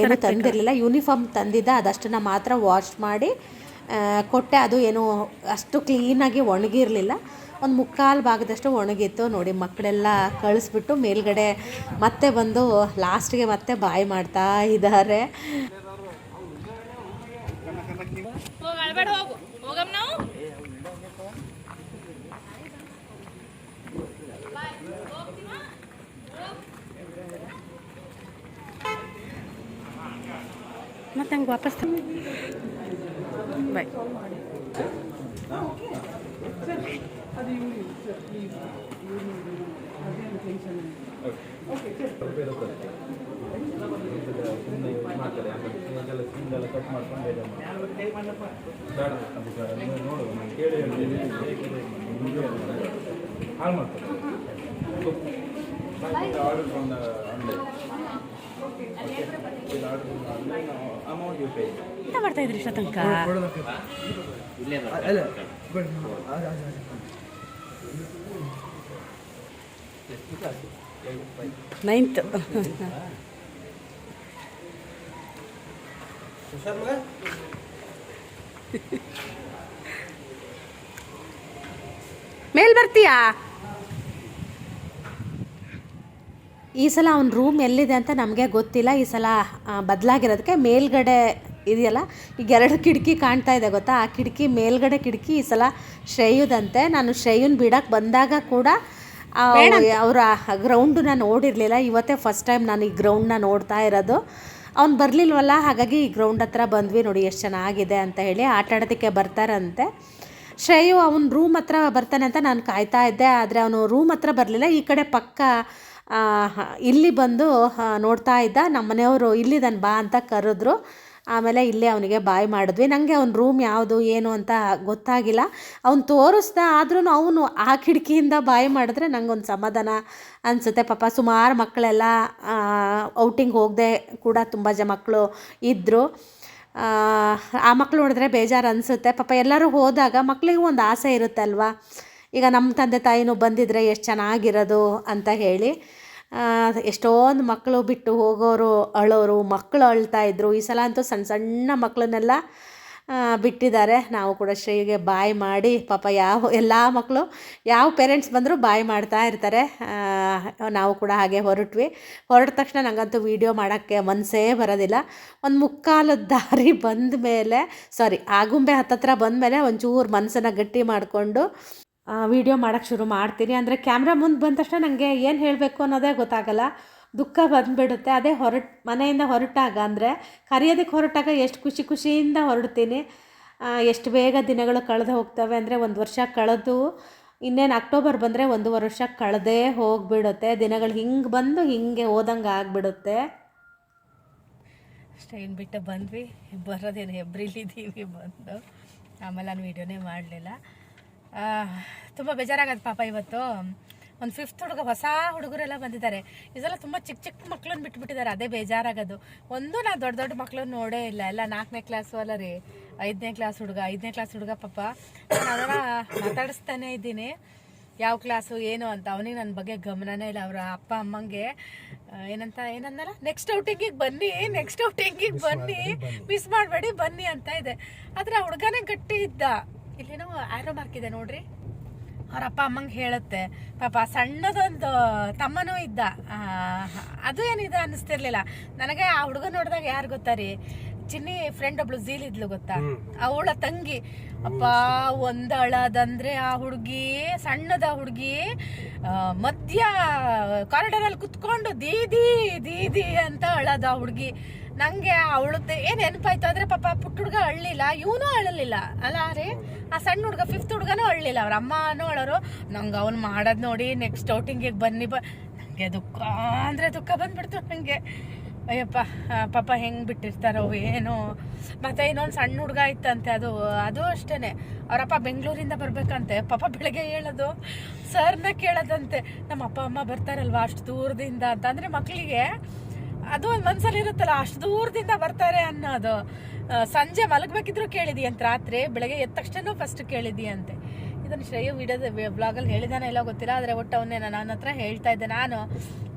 S1: ಏನು ತಂದಿರಲಿಲ್ಲ. ಯೂನಿಫಾರ್ಮ್ ತಂದಿದ್ದ ಅದಷ್ಟನ್ನು ಮಾತ್ರ ವಾಶ್ ಮಾಡಿ ಕೊಟ್ಟೆ ಅದು ಏನು ಅಷ್ಟು ಕ್ಲೀನಾಗಿ ಒಣಗಿರಲಿಲ್ಲ. ಒಂದು ಮುಕ್ಕಾಲು ಭಾಗದಷ್ಟು ಒಣಗಿತ್ತು. ನೋಡಿ, ಮಕ್ಕಳೆಲ್ಲ ಕಳಿಸ್ಬಿಟ್ಟು ಮೇಲ್ಗಡೆ ಮತ್ತೆ ಬಂದು ಲಾಸ್ಟ್ಗೆ ಮತ್ತೆ ಬಾಯ್ ಮಾಡ್ತಾ ಇದ್ದಾರೆ. ಮತ್ತೆ ಹಂಗೆ ವಾಪಸ್ ಬಾಯ್
S5: ಹಾಳು ಮಾಡ್ತಾರೆ order from online order online amount you pay
S4: ಎಂತ ಮಾಡ್ತಾ ಇದ್ರಿ
S2: ಅದು.
S4: ನೈನ್ತ್ ಮೇಲ್ ಬರ್ತೀಯಾ? ಈ ಸಲ ಅವ್ನ ರೂಮ್ ಎಲ್ಲಿದೆ ಅಂತ ನಮಗೆ ಗೊತ್ತಿಲ್ಲ. ಈ ಸಲ ಬದಲಾಗಿರೋದಕ್ಕೆ ಮೇಲ್ಗಡೆ ಇದೆಯಲ್ಲ? ಈಗ ಎರಡು ಕಿಟಕಿ ಕಾಣ್ತಾ ಇದೆ ಗೊತ್ತಾ? ಆ ಕಿಟಕಿ ಮೇಲ್ಗಡೆ ಕಿಟಕಿ ಈ ಸಲ ಶ್ರೇಯುದಂತೆ. ನಾನು ಶ್ರೇಯುನ್ ಬಿಡಕ್ಕೆ ಬಂದಾಗ ಕೂಡ ಅವರ ನಾನು ನೋಡಿರಲಿಲ್ಲ. ಇವತ್ತೇ ಫಸ್ಟ್ ಟೈಮ್ ನಾನು ಈ ಗ್ರೌಂಡ್ನ ನೋಡ್ತಾ ಇರೋದು. ಅವ್ನು ಬರಲಿಲ್ವಲ್ಲ? ಹಾಗಾಗಿ ಈ ಗ್ರೌಂಡ್ ಹತ್ರ ಬಂದ್ವಿ ನೋಡಿ ಎಷ್ಟು ಚೆನ್ನಾಗಿದೆ ಅಂತ ಹೇಳಿ ಆಟ ಆಡೋದಕ್ಕೆ ಬರ್ತಾರಂತೆ. ಶ್ರೇಯು ಅವನ ರೂಮ್ ಹತ್ರ ಬರ್ತಾನೆ ಅಂತ ನಾನು ಕಾಯ್ತಾ ಇದ್ದೆ. ಆದರೆ ಅವನು ರೂಮ್ ಹತ್ರ ಬರಲಿಲ್ಲ. ಈ ಕಡೆ ಪಕ್ಕ ಇಲ್ಲಿ ಬಂದು ನೋಡ್ತಾ ಇದ್ದ. ನಮ್ಮ ಮನೆಯವರು ಇಲ್ಲಿದ್ದಾನೆ ಬಾ ಅಂತ ಕರೆದ್ರು. ಆಮೇಲೆ ಇಲ್ಲೇ ಅವನಿಗೆ ಬಾಯ್ ಮಾಡಿದ್ವಿ. ನನಗೆ ಅವ್ನ ರೂಮ್ ಯಾವುದು, ಏನು ಅಂತ ಗೊತ್ತಾಗಿಲ್ಲ. ಅವ್ನು ತೋರಿಸ್ದ ಆದ್ರೂ ಅವನು ಆ ಕಿಟಕಿಯಿಂದ ಬಾಯ್ ಮಾಡಿದ್ರೆ ನಂಗೊಂದು ಸಮಾಧಾನ ಅನಿಸುತ್ತೆ. ಪಾಪ ಸುಮಾರು ಮಕ್ಕಳೆಲ್ಲ ಔಟಿಂಗ್ ಹೋಗದೆ ಕೂಡ ತುಂಬ ಜನ ಮಕ್ಕಳು ಇದ್ದರು ಆ ಮಕ್ಕಳು ನೋಡಿದ್ರೆ ಬೇಜಾರು ಅನಿಸುತ್ತೆ. ಪಾಪ ಎಲ್ಲರೂ ಹೋದಾಗ ಮಕ್ಕಳಿಗೂ ಒಂದು ಆಸೆ ಇರುತ್ತೆ ಅಲ್ವಾ ಈಗ ನಮ್ಮ ತಂದೆ ತಾಯಿನೂ ಬಂದಿದ್ರೆ ಎಷ್ಟು ಚೆನ್ನಾಗಿರೋದು ಅಂತ ಹೇಳಿ. ಎಷ್ಟೊಂದು ಮಕ್ಕಳು ಬಿಟ್ಟು ಹೋಗೋರು, ಅಳೋರು ಮಕ್ಕಳು ಅಳ್ತಾ ಇದ್ದರು ಈ ಸಲ ಅಂತೂ ಸಣ್ಣ ಸಣ್ಣ ಮಕ್ಕಳನ್ನೆಲ್ಲ ಬಿಟ್ಟಿದ್ದಾರೆ. ನಾವು ಕೂಡ ಶ್ರೀಗೆ ಬಾಯ್ ಮಾಡಿ, ಪಾಪ ಯಾವ, ಎಲ್ಲ ಮಕ್ಕಳು ಯಾವ ಪೇರೆಂಟ್ಸ್ ಬಂದರೂ ಬಾಯ್ ಮಾಡ್ತಾ ಇರ್ತಾರೆ. ನಾವು ಕೂಡ ಹಾಗೆ ಹೊರಟ್ವಿ. ಹೊರಟ ತಕ್ಷಣ ನನಗಂತೂ ವೀಡಿಯೋ ಮಾಡೋಕ್ಕೆ ಮನಸ್ಸೇ ಬರೋದಿಲ್ಲ. ಒಂದು ಮುಕ್ಕಾಲು ದಾರಿ ಬಂದ ಮೇಲೆ ಸಾರಿ ಆಗುಂಬೆ ಹತ್ತತ್ರ ಬಂದ ಮೇಲೆ ಒಂಚೂರು ಮನಸ್ಸನ್ನು ಗಟ್ಟಿ ಮಾಡಿಕೊಂಡು ವೀಡಿಯೋ ಮಾಡೋಕ್ಕೆ ಶುರು ಮಾಡ್ತೀನಿ. ಅಂದರೆ ಕ್ಯಾಮ್ರಾ ಮುಂದೆ ಬಂದ ತಕ್ಷಣ ನನಗೆ ಏನು ಹೇಳಬೇಕು ಅನ್ನೋದೇ ಗೊತ್ತಾಗಲ್ಲ. ದುಃಖ ಬಂದುಬಿಡುತ್ತೆ. ಅದೇ ಹೊರಟ್, ಮನೆಯಿಂದ ಹೊರಟಾಗ ಅಂದರೆ ಕರೆಯೋದಕ್ಕೆ ಹೊರಟಾಗ ಎಷ್ಟು ಖುಷಿ ಖುಷಿಯಿಂದ ಹೊರಡ್ತೀನಿ. ಎಷ್ಟು ಬೇಗ ದಿನಗಳು ಕಳೆದು ಹೋಗ್ತವೆ ಅಂದರೆ ಒಂದು ವರ್ಷ ಕಳೆದು, ಇನ್ನೇನು ಅಕ್ಟೋಬರ್ ಬಂದರೆ ಒಂದು ವರ್ಷ ಕಳೆದೇ ಹೋಗಿಬಿಡುತ್ತೆ. ದಿನಗಳು ಹಿಂಗೆ ಬಂದು ಹಿಂಗೆ ಹೋದಂಗೆ ಆಗಿಬಿಡುತ್ತೆ.
S1: ಟ್ರೈನ್ ಬಿಟ್ಟು ಬಂದ್ವಿ. ಬರೋದೇನು ಹೆಬ್ರಿಲಿದ್ದೀವಿ ಬಂದು. ಆಮೇಲೆ ನಾನು ವೀಡಿಯೋನೇ ಮಾಡಲಿಲ್ಲ. ತುಂಬ ಬೇಜಾರಾಗತ್ತೆ ಪಾಪ ಇವತ್ತು. ಒಂದು ಫಿಫ್ತ್ ಹುಡುಗ ಹೊಸ ಹುಡುಗರೆಲ್ಲ ಬಂದಿದ್ದಾರೆ. ಇದೆಲ್ಲ ಸಲ ತುಂಬ ಚಿಕ್ಕ ಚಿಕ್ಕ ಮಕ್ಳನ್ನ ಬಿಟ್ಬಿಟ್ಟಿದ್ದಾರೆ. ಅದೇ ಬೇಜಾರಾಗೋದು. ಒಂದು ನಾ ದೊಡ್ಡ ದೊಡ್ಡ ಮಕ್ಳನ್ನ ನೋಡೇ ಇಲ್ಲ. ಎಲ್ಲ ನಾಲ್ಕನೇ ಕ್ಲಾಸು ಅಲ್ಲ ರೀ. ಐದನೇ ಕ್ಲಾಸ್ ಹುಡುಗ ಐದನೇ ಕ್ಲಾಸ್ ಹುಡುಗ ಪಾಪ. ನಾನು ಅದನ್ನ ಮಾತಾಡಿಸ್ತಾನೆ ಇದ್ದೀನಿ. ಯಾವ ಕ್ಲಾಸು ಏನು ಅಂತ. ಅವನಿಗೆ ನನ್ನ ಬಗ್ಗೆ ಗಮನನೇ ಇಲ್ಲ. ಅವರ ಅಪ್ಪ ಅಮ್ಮಂಗೆ ಏನಂತ ಏನಂದಲ್ಲ? ನೆಕ್ಸ್ಟ್ ಔಟಿಂಗಿಗೆ ಬನ್ನಿ ನೆಕ್ಸ್ಟ್ ಔಟಿಂಗಿಗೆ ಬನ್ನಿ. ಮಿಸ್ ಮಾಡಬೇಡಿ ಬನ್ನಿ ಅಂತ ಇದೆ. ಆದರೆ ಆ ಹುಡುಗನೇ ಗಟ್ಟಿ ಇದ್ದ. ಇಲ್ಲೇನೋ ಆರೋ ಮಾರ್ಕ್ ಇದೆ ನೋಡ್ರಿ. ಅವ್ರ ಅಪ್ಪ ಅಮ್ಮಂಗೆ ಹೇಳುತ್ತೆ ಪಾಪ ಸಣ್ಣದೊಂದು ತಮ್ಮನೂ ಇದ್ದ. ಅದು ಏನಿದೆ ಅನ್ನಿಸ್ತಿರ್ಲಿಲ್ಲ. ನನಗೆ ಆ ಹುಡುಗ ನೋಡಿದಾಗ ಯಾರು ಗೊತ್ತಾ ರೀ? ಚಿನ್ನಿ ಫ್ರೆಂಡ್ ಒಬ್ಳು ಇದ್ಲು ಗೊತ್ತಾ? ಅವಳ ತಂಗಿ. ಅಪ್ಪ ಒಂದಳದಂದ್ರೆ ಆ ಹುಡುಗಿ ಸಣ್ಣದ ಹುಡುಗಿ ಮಧ್ಯ ಕಾರಿಡಾರ್ ಅಲ್ಲಿ ಕುತ್ಕೊಂಡು ದೀದಿ ದೀದಿ ಅಂತ ಅಳದ ಆ ಹುಡುಗಿ. ನಂಗೆ ಅವಳದ್ದು ಏನ್ ನೆನಪಾಯ್ತು ಅಂದ್ರೆ ಪಾಪ ಪುಟ್ಟ ಹುಡುಗ ಅಳ್ಳಿಲ್ಲ, ಇವನು ಅಳಲಿಲ್ಲ ಅಲ್ಲ ರೀ, ಆ ಸಣ್ಣ ಹುಡುಗ ಫಿಫ್ತ್ ಹುಡುಗನೂ ಅಳ್ಳಿಲ್ಲ. ಅವ್ರ ಅಮ್ಮನೂ ಅಳೋರು, ನಂಗೆ ಅವ್ನು ಮಾಡೋದ್ ನೋಡಿ ನೆಕ್ಸ್ಟ್ ಔಟಿಂಗಿಗೆ ಬನ್ನಿ ಬ ನಂಗೆ ದುಃಖ ಅಂದ್ರೆ ದುಃಖ ಬಂದ್ಬಿಡ್ತು ನಂಗೆ. ಅಯ್ಯಪ್ಪ ಪಾಪ ಹೆಂಗ್ ಬಿಟ್ಟಿರ್ತಾರೋ ಏನು. ಮತ್ತೆ ಇನ್ನೊಂದು ಸಣ್ಣ ಹುಡುಗ ಇತ್ತಂತೆ ಅದು ಅದು ಅಷ್ಟೇನೆ. ಅವರಪ್ಪ ಬೆಂಗಳೂರಿಂದ ಬರ್ಬೇಕಂತೆ. ಪಾಪ ಬೆಳಗ್ಗೆ ಹೇಳೋದು, ಸರ್ನ ಕೇಳೋದಂತೆ. ನಮ್ಮ ಅಪ್ಪ, ಅಮ್ಮ ಬರ್ತಾರಲ್ವಾ ಅಷ್ಟು ದೂರದಿಂದ ಅಂತ. ಅಂದ್ರೆ ಮಕ್ಕಳಿಗೆ ಅದು ಒಂದು ಮನ್ಸಲ್ಲಿ ಇರುತ್ತಲ್ಲ, ಅಷ್ಟು ದೂರದಿಂದ ಬರ್ತಾರೆ ಅನ್ನೋದು. ಸಂಜೆ ಮಲಗಬೇಕಿದ್ರು ಕೇಳಿದಿ ಅಂತ, ರಾತ್ರಿ ಬೆಳಗ್ಗೆ ಎದ್ದ ತಕ್ಷಣ ಫಸ್ಟ್ ಕೇಳಿದಿ ಅಂತೆ. ಇದನ್ನು ಶ್ರೇಯ ವಿಡಿಯೋದ ವ್ಲಾಗಲ್ಲಿ ಹೇಳಿದಾನೆ ಇಲ್ಲ ಗೊತ್ತಿಲ್ಲ, ಆದರೆ ಒಟ್ಟು ನಾನು ನನ್ನ ಹತ್ರ ಹೇಳ್ತಾ ಇದ್ದೆ. ನಾನು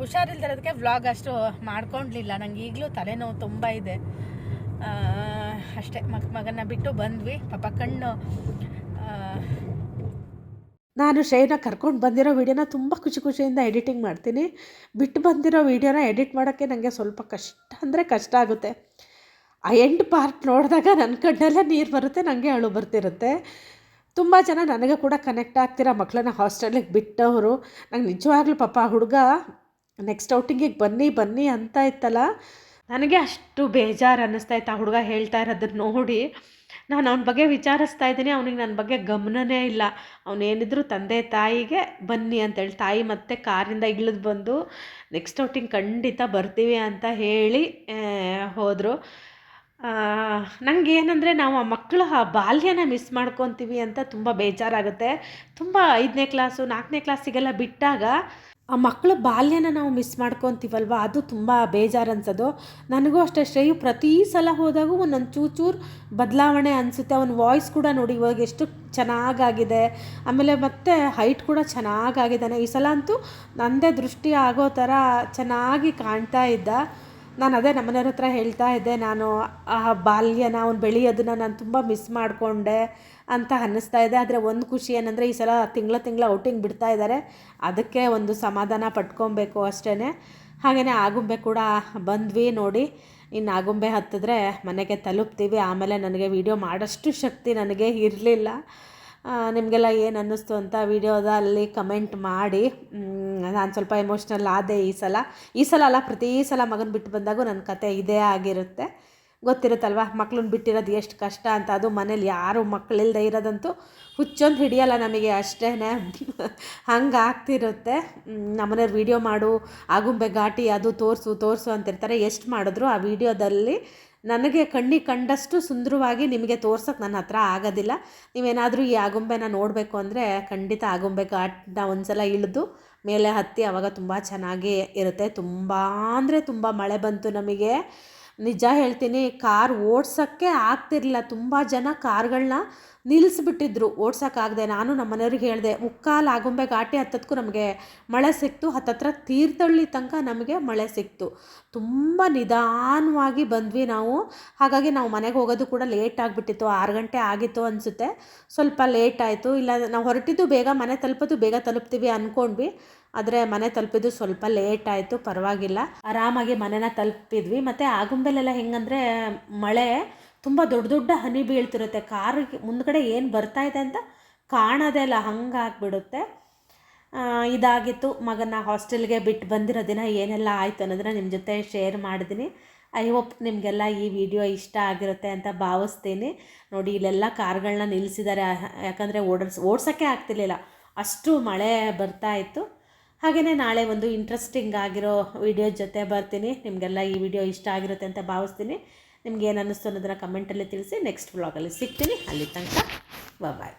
S1: ಹುಷಾರಿಲ್ದಿರೋದಕ್ಕೆ ವ್ಲಾಗ್ ಅಷ್ಟು ಮಾಡ್ಕೊಂಡ್ಲಿಲ್ಲ ನಂಗೆ ಈಗಲೂ ತಲೆನೋವು ತುಂಬ ಇದೆ. ಅಷ್ಟೇ. ಮಗ ಮಗನ ಬಿಟ್ಟು ಬಂದ್ವಿ. ಪಾಪ ಕಣ್ಣು
S4: ನಾನು ಶ್ರೇಯನ ಕರ್ಕೊಂಡು ಬಂದಿರೋ ವೀಡಿಯೋನ ತುಂಬ ಖುಷಿ ಖುಷಿಯಿಂದ ಎಡಿಟಿಂಗ್ ಮಾಡ್ತೀನಿ. ಬಿಟ್ಟು ಬಂದಿರೋ ವೀಡಿಯೋನ ಎಡಿಟ್ ಮಾಡೋಕ್ಕೆ ನನಗೆ ಸ್ವಲ್ಪ ಕಷ್ಟ ಅಂದರೆ ಕಷ್ಟ ಆಗುತ್ತೆ. ಆ ಎಂಡ್ ಪಾರ್ಟ್ ನೋಡಿದಾಗ ನನ್ನ ಕಣ್ಣಲ್ಲೇ ನೀರು ಬರುತ್ತೆ, ನನಗೆ ಅಳು ಬರ್ತಿರುತ್ತೆ. ತುಂಬ ಜನ ನನಗೆ ಕೂಡ ಕನೆಕ್ಟ್ ಆಗ್ತಿರೋ ಮಕ್ಕಳನ್ನ ಹಾಸ್ಟೆಲಿಗೆ ಬಿಟ್ಟವರು. ನಂಗೆ ನಿಜವಾಗ್ಲೂ ಪಾಪ ಹುಡುಗ ನೆಕ್ಸ್ಟ್ ಔಟಿಂಗಿಗೆ ಬನ್ನಿ ಬನ್ನಿ ಅಂತ ಇತ್ತಲ್ಲ. ನನಗೆ ಅಷ್ಟು ಬೇಜಾರು ಅನ್ನಿಸ್ತಾ ಇತ್ತು. ಆ ಹುಡುಗ ಹೇಳ್ತಾ ಇರೋದನ್ನ ನೋಡಿ ನಾನು ಅವನ ಬಗ್ಗೆ ವಿಚಾರಿಸ್ತಾ ಇದ್ದೀನಿ, ಅವನಿಗೆ ನನ್ನ ಬಗ್ಗೆ ಗಮನನೇ ಇಲ್ಲ. ಅವನೇನಿದ್ರು ತಂದೆ ತಾಯಿಗೆ ಬನ್ನಿ ಅಂತೇಳಿ, ತಾಯಿ ಮತ್ತೆ ಕಾರಿಂದ ಇಳಿದು ಬಂದು ನೆಕ್ಸ್ಟ್ ಔಟಿಂಗ್ ಖಂಡಿತ ಬರ್ತೀವಿ ಅಂತ ಹೇಳಿ ಹೋದರು. ನನಗೆ ಏನಂದರೆ ನಾವು ಆ ಮಕ್ಕಳು ಆ ಬಾಲ್ಯನ ಮಿಸ್ ಮಾಡ್ಕೊತೀವಿ ಅಂತ ತುಂಬ ಬೇಜಾರಾಗುತ್ತೆ. ತುಂಬ ಐದನೇ ಕ್ಲಾಸು ನಾಲ್ಕನೇ ಕ್ಲಾಸಿಗೆಲ್ಲ ಬಿಟ್ಟಾಗ ಆ ಮಕ್ಕಳ ಬಾಲ್ಯನ ನಾವು ಮಿಸ್ ಮಾಡ್ಕೊತೀವಲ್ವ? ಅದು ತುಂಬ ಬೇಜಾರು ಅನ್ಸೋದು ನನಗೂ ಅಷ್ಟೇ ಶ್ರೇಯು, ಪ್ರತಿ ಸಲ ಹೋದಾಗೂ ಒಂದೊಂದು ಚೂರು ಚೂರು ಬದಲಾವಣೆ ಅನಿಸುತ್ತೆ. ಅವನ ವಾಯ್ಸ್ ಕೂಡ ನೋಡಿ ಇವಾಗ ಎಷ್ಟು ಚೆನ್ನಾಗಾಗಿದೆ. ಆಮೇಲೆ ಮತ್ತೆ ಹೈಟ್ ಕೂಡ ಚೆನ್ನಾಗಾಗಿದ್ದಾನೆ. ಈ ಸಲ ಅಂತೂ ನನ್ನದೇ ದೃಷ್ಟಿ ಆಗೋ ಥರ ಚೆನ್ನಾಗಿ ಕಾಣ್ತಾ ಇದ್ದ. ನಾನು ಅದೇ ನಮ್ಮನೆಯವ್ರ ಹತ್ರ ಹೇಳ್ತಾ ಇದ್ದೆ. ನಾನು ಆ ಬಾಲ್ಯನ, ಅವ್ನು ಬೆಳೆಯೋದನ್ನ ನಾನು ತುಂಬ ಮಿಸ್ ಮಾಡಿಕೊಂಡೆ. ಅಂತ ಅನ್ನಿಸ್ತಾ ಇದೆ. ಆದರೆ ಒಂದು ಖುಷಿ ಏನಂದರೆ ಈ ಸಲ ತಿಂಗಳ ತಿಂಗಳ ಔಟಿಂಗ್ ಬಿಡ್ತಾ ಇದ್ದಾರೆ ಅದಕ್ಕೆ ಒಂದು ಸಮಾಧಾನ ಪಟ್ಕೊಬೇಕು ಅಷ್ಟೇ ಹಾಗೆಯೇ ಆಗುಂಬೆ ಕೂಡ ಬಂದ್ವಿ ನೋಡಿ. ಇನ್ನು ಆಗುಂಬೆ ಹತ್ತಿದ್ರೆ ಮನೆಗೆ ತಲುಪ್ತೀವಿ. ಆಮೇಲೆ ನನಗೆ ವಿಡಿಯೋ ಮಾಡೋಷ್ಟು ಶಕ್ತಿ ನನಗೆ ಇರಲಿಲ್ಲ. ನಿಮಗೆಲ್ಲ ಏನು ಅನ್ನಿಸ್ತು ಅಂತ ವಿಡಿಯೋದಲ್ಲಿ ಕಮೆಂಟ್ ಮಾಡಿ. ನಾನು ಸ್ವಲ್ಪ ಎಮೋಷ್ನಲ್ ಆದೆ ಈ ಸಲ. ಈ ಸಲ ಅಲ್ಲ, ಪ್ರತಿ ಸಲ ಮಗನ ಬಿಟ್ಟು ಬಂದಾಗೂ ನನ್ನ ಕತೆ ಇದೇ ಆಗಿರುತ್ತೆ. ಗೊತ್ತಿರುತ್ತಲ್ವ? ಮಕ್ಳನ್ನ ಬಿಟ್ಟಿರೋದು ಎಷ್ಟು ಕಷ್ಟ ಅಂತ. ಅದು ಮನೇಲಿ ಯಾರು ಮಕ್ಕಳಿಲ್ಲದೆ ಇರೋದಂತೂ ಹುಚ್ಚೊಂದು ಹಿಡಿಯಲ್ಲ ನಮಗೆ ಅಷ್ಟೇ ಹಂಗೆ ಆಗ್ತಿರುತ್ತೆ. ನಮ್ಮನೆಯವ್ರು ವೀಡಿಯೋ ಮಾಡು ಆಗುಂಬೆ ಘಾಟಿ ಅದು ತೋರಿಸು ತೋರಿಸು ಅಂತಿರ್ತಾರೆ. ಎಷ್ಟು ಮಾಡಿದ್ರು ಆ ವಿಡಿಯೋದಲ್ಲಿ ನನಗೆ ಕಣ್ಣಿಗೆ ಕಂಡಷ್ಟು ಸುಂದರವಾಗಿ ನಿಮಗೆ ತೋರ್ಸೋಕ್ಕೆ ನನ್ನ ಹತ್ರ ಆಗೋದಿಲ್ಲ. ನೀವೇನಾದರೂ ಈ ಆಗುಂಬೆನ ನೋಡಬೇಕು ಅಂದರೆ ಖಂಡಿತ ಆಗುಂಬೆ ಘಾಟ್ನ ಒಂದ್ಸಲ ಇಳಿದು ಮೇಲೆ ಹತ್ತಿ ಆವಾಗ ತುಂಬ ಚೆನ್ನಾಗಿ ಇರುತ್ತೆ. ತುಂಬ ಅಂದರೆ ತುಂಬ ಮಳೆ ಬಂತು ನಮಗೆ. ನಿಜ ಹೇಳ್ತೀನಿ, ಕಾರ್ ಓಡ್ಸೋಕ್ಕೆ ಆಗ್ತಿರ್ಲಿಲ್ಲ. ತುಂಬ ಜನ ಕಾರ್ಗಳನ್ನ ನಿಲ್ಲಿಸ್ಬಿಟ್ಟಿದ್ರು ಓಡ್ಸೋಕ್ಕಾಗದೆ ನಾನು ನಮ್ಮ ಮನೆಯವ್ರಿಗೆ ಹೇಳಿದೆ, ಮುಕ್ಕಾಲು ಆಗುಂಬೆ ಘಾಟಿ ಹತ್ತದಕ್ಕೂ ನಮಗೆ ಮಳೆ ಸಿಕ್ತು. ಹತ್ತತ್ರ ತೀರ್ಥಹಳ್ಳಿ ತನಕ ನಮಗೆ ಮಳೆ ಸಿಕ್ತು. ತುಂಬ ನಿಧಾನವಾಗಿ ಬಂದ್ವಿ ನಾವು. ಹಾಗಾಗಿ ನಾವು ಮನೆಗೆ ಹೋಗೋದು ಕೂಡ ಲೇಟ್ ಆಗಿಬಿಟ್ಟಿತ್ತು. ಆರು ಗಂಟೆ ಆಗಿತ್ತು ಅನಿಸುತ್ತೆ. ಸ್ವಲ್ಪ ಲೇಟ್ ಆಯಿತು. ಇಲ್ಲ, ನಾವು ಹೊರಟಿದ್ದು ಬೇಗ, ಮನೆ ತಲುಪೋದು ಬೇಗ ತಲುಪ್ತೀವಿ ಅಂದ್ಕೊಂಡ್ವಿ ಆದರೆ ಮನೆ ತಲುಪಿದ್ದು ಸ್ವಲ್ಪ ಲೇಟ್ ಆಯಿತು, ಪರವಾಗಿಲ್ಲ. ಆರಾಮಾಗಿ ಮನೆನ ತಲುಪಿದ್ವಿ ಮತ್ತು ಆಗುಂಬೆಲೆಲ್ಲ ಹೆಂಗಂದರೆ ಮಳೆ, ತುಂಬ ದೊಡ್ಡ ದೊಡ್ಡ ಹನಿ ಬೀಳ್ತಿರುತ್ತೆ. ಕಾರಿಗೆ ಮುಂದ್ಗಡೆ ಏನು ಬರ್ತಾ ಇದೆ ಅಂತ ಕಾಣೋದೇ ಇಲ್ಲ, ಹಂಗಾಗ್ಬಿಡುತ್ತೆ. ಇದಾಗಿತ್ತು. ಮಗನ ಹಾಸ್ಟೆಲ್ಗೆ ಬಿಟ್ಟು ಬಂದಿರೋ ದಿನ ಏನೆಲ್ಲ ಆಯಿತು ಅನ್ನೋದನ್ನ ನಿಮ್ಮ ಜೊತೆ ಶೇರ್ ಮಾಡಿದ್ದೀನಿ ಐ ಹೋಪ್ ನಿಮಗೆಲ್ಲ ಈ ವಿಡಿಯೋ ಇಷ್ಟ ಆಗಿರುತ್ತೆ ಅಂತ ಭಾವಿಸ್ತೀನಿ. ನೋಡಿ, ಇಲ್ಲೆಲ್ಲ ಕಾರ್ಗಳನ್ನ ನಿಲ್ಲಿಸಿದ್ದಾರೆ ಯಾಕಂದರೆ ಓಡಿಸ್ ಓಡಿಸೋಕ್ಕೆ ಆಗ್ತಿರ್ಲಿಲ್ಲ. ಅಷ್ಟು ಮಳೆ ಬರ್ತಾ ಇತ್ತು. ಹಾಗೆಯೇ ನಾಳೆ ಒಂದು ಇಂಟ್ರೆಸ್ಟಿಂಗ್ ಆಗಿರೋ ವಿಡಿಯೋ ಜೊತೆ ಬರ್ತೀನಿ. ನಿಮಗೆಲ್ಲ ಈ ವಿಡಿಯೋ ಇಷ್ಟ ಆಗಿರುತ್ತೆ ಅಂತ ಭಾವಿಸ್ತೀನಿ. ನಿಮ್ಗೆ ಏನು ಅನ್ನಿಸ್ತು ಅನ್ನೋದನ್ನು ಕಮೆಂಟಲ್ಲಿ ತಿಳಿಸಿ ನೆಕ್ಸ್ಟ್ ವ್ಲಾಗಲ್ಲಿ ಸಿಗ್ತೀನಿ. ಅಲ್ಲಿ ತನಕ ಬಾಯ್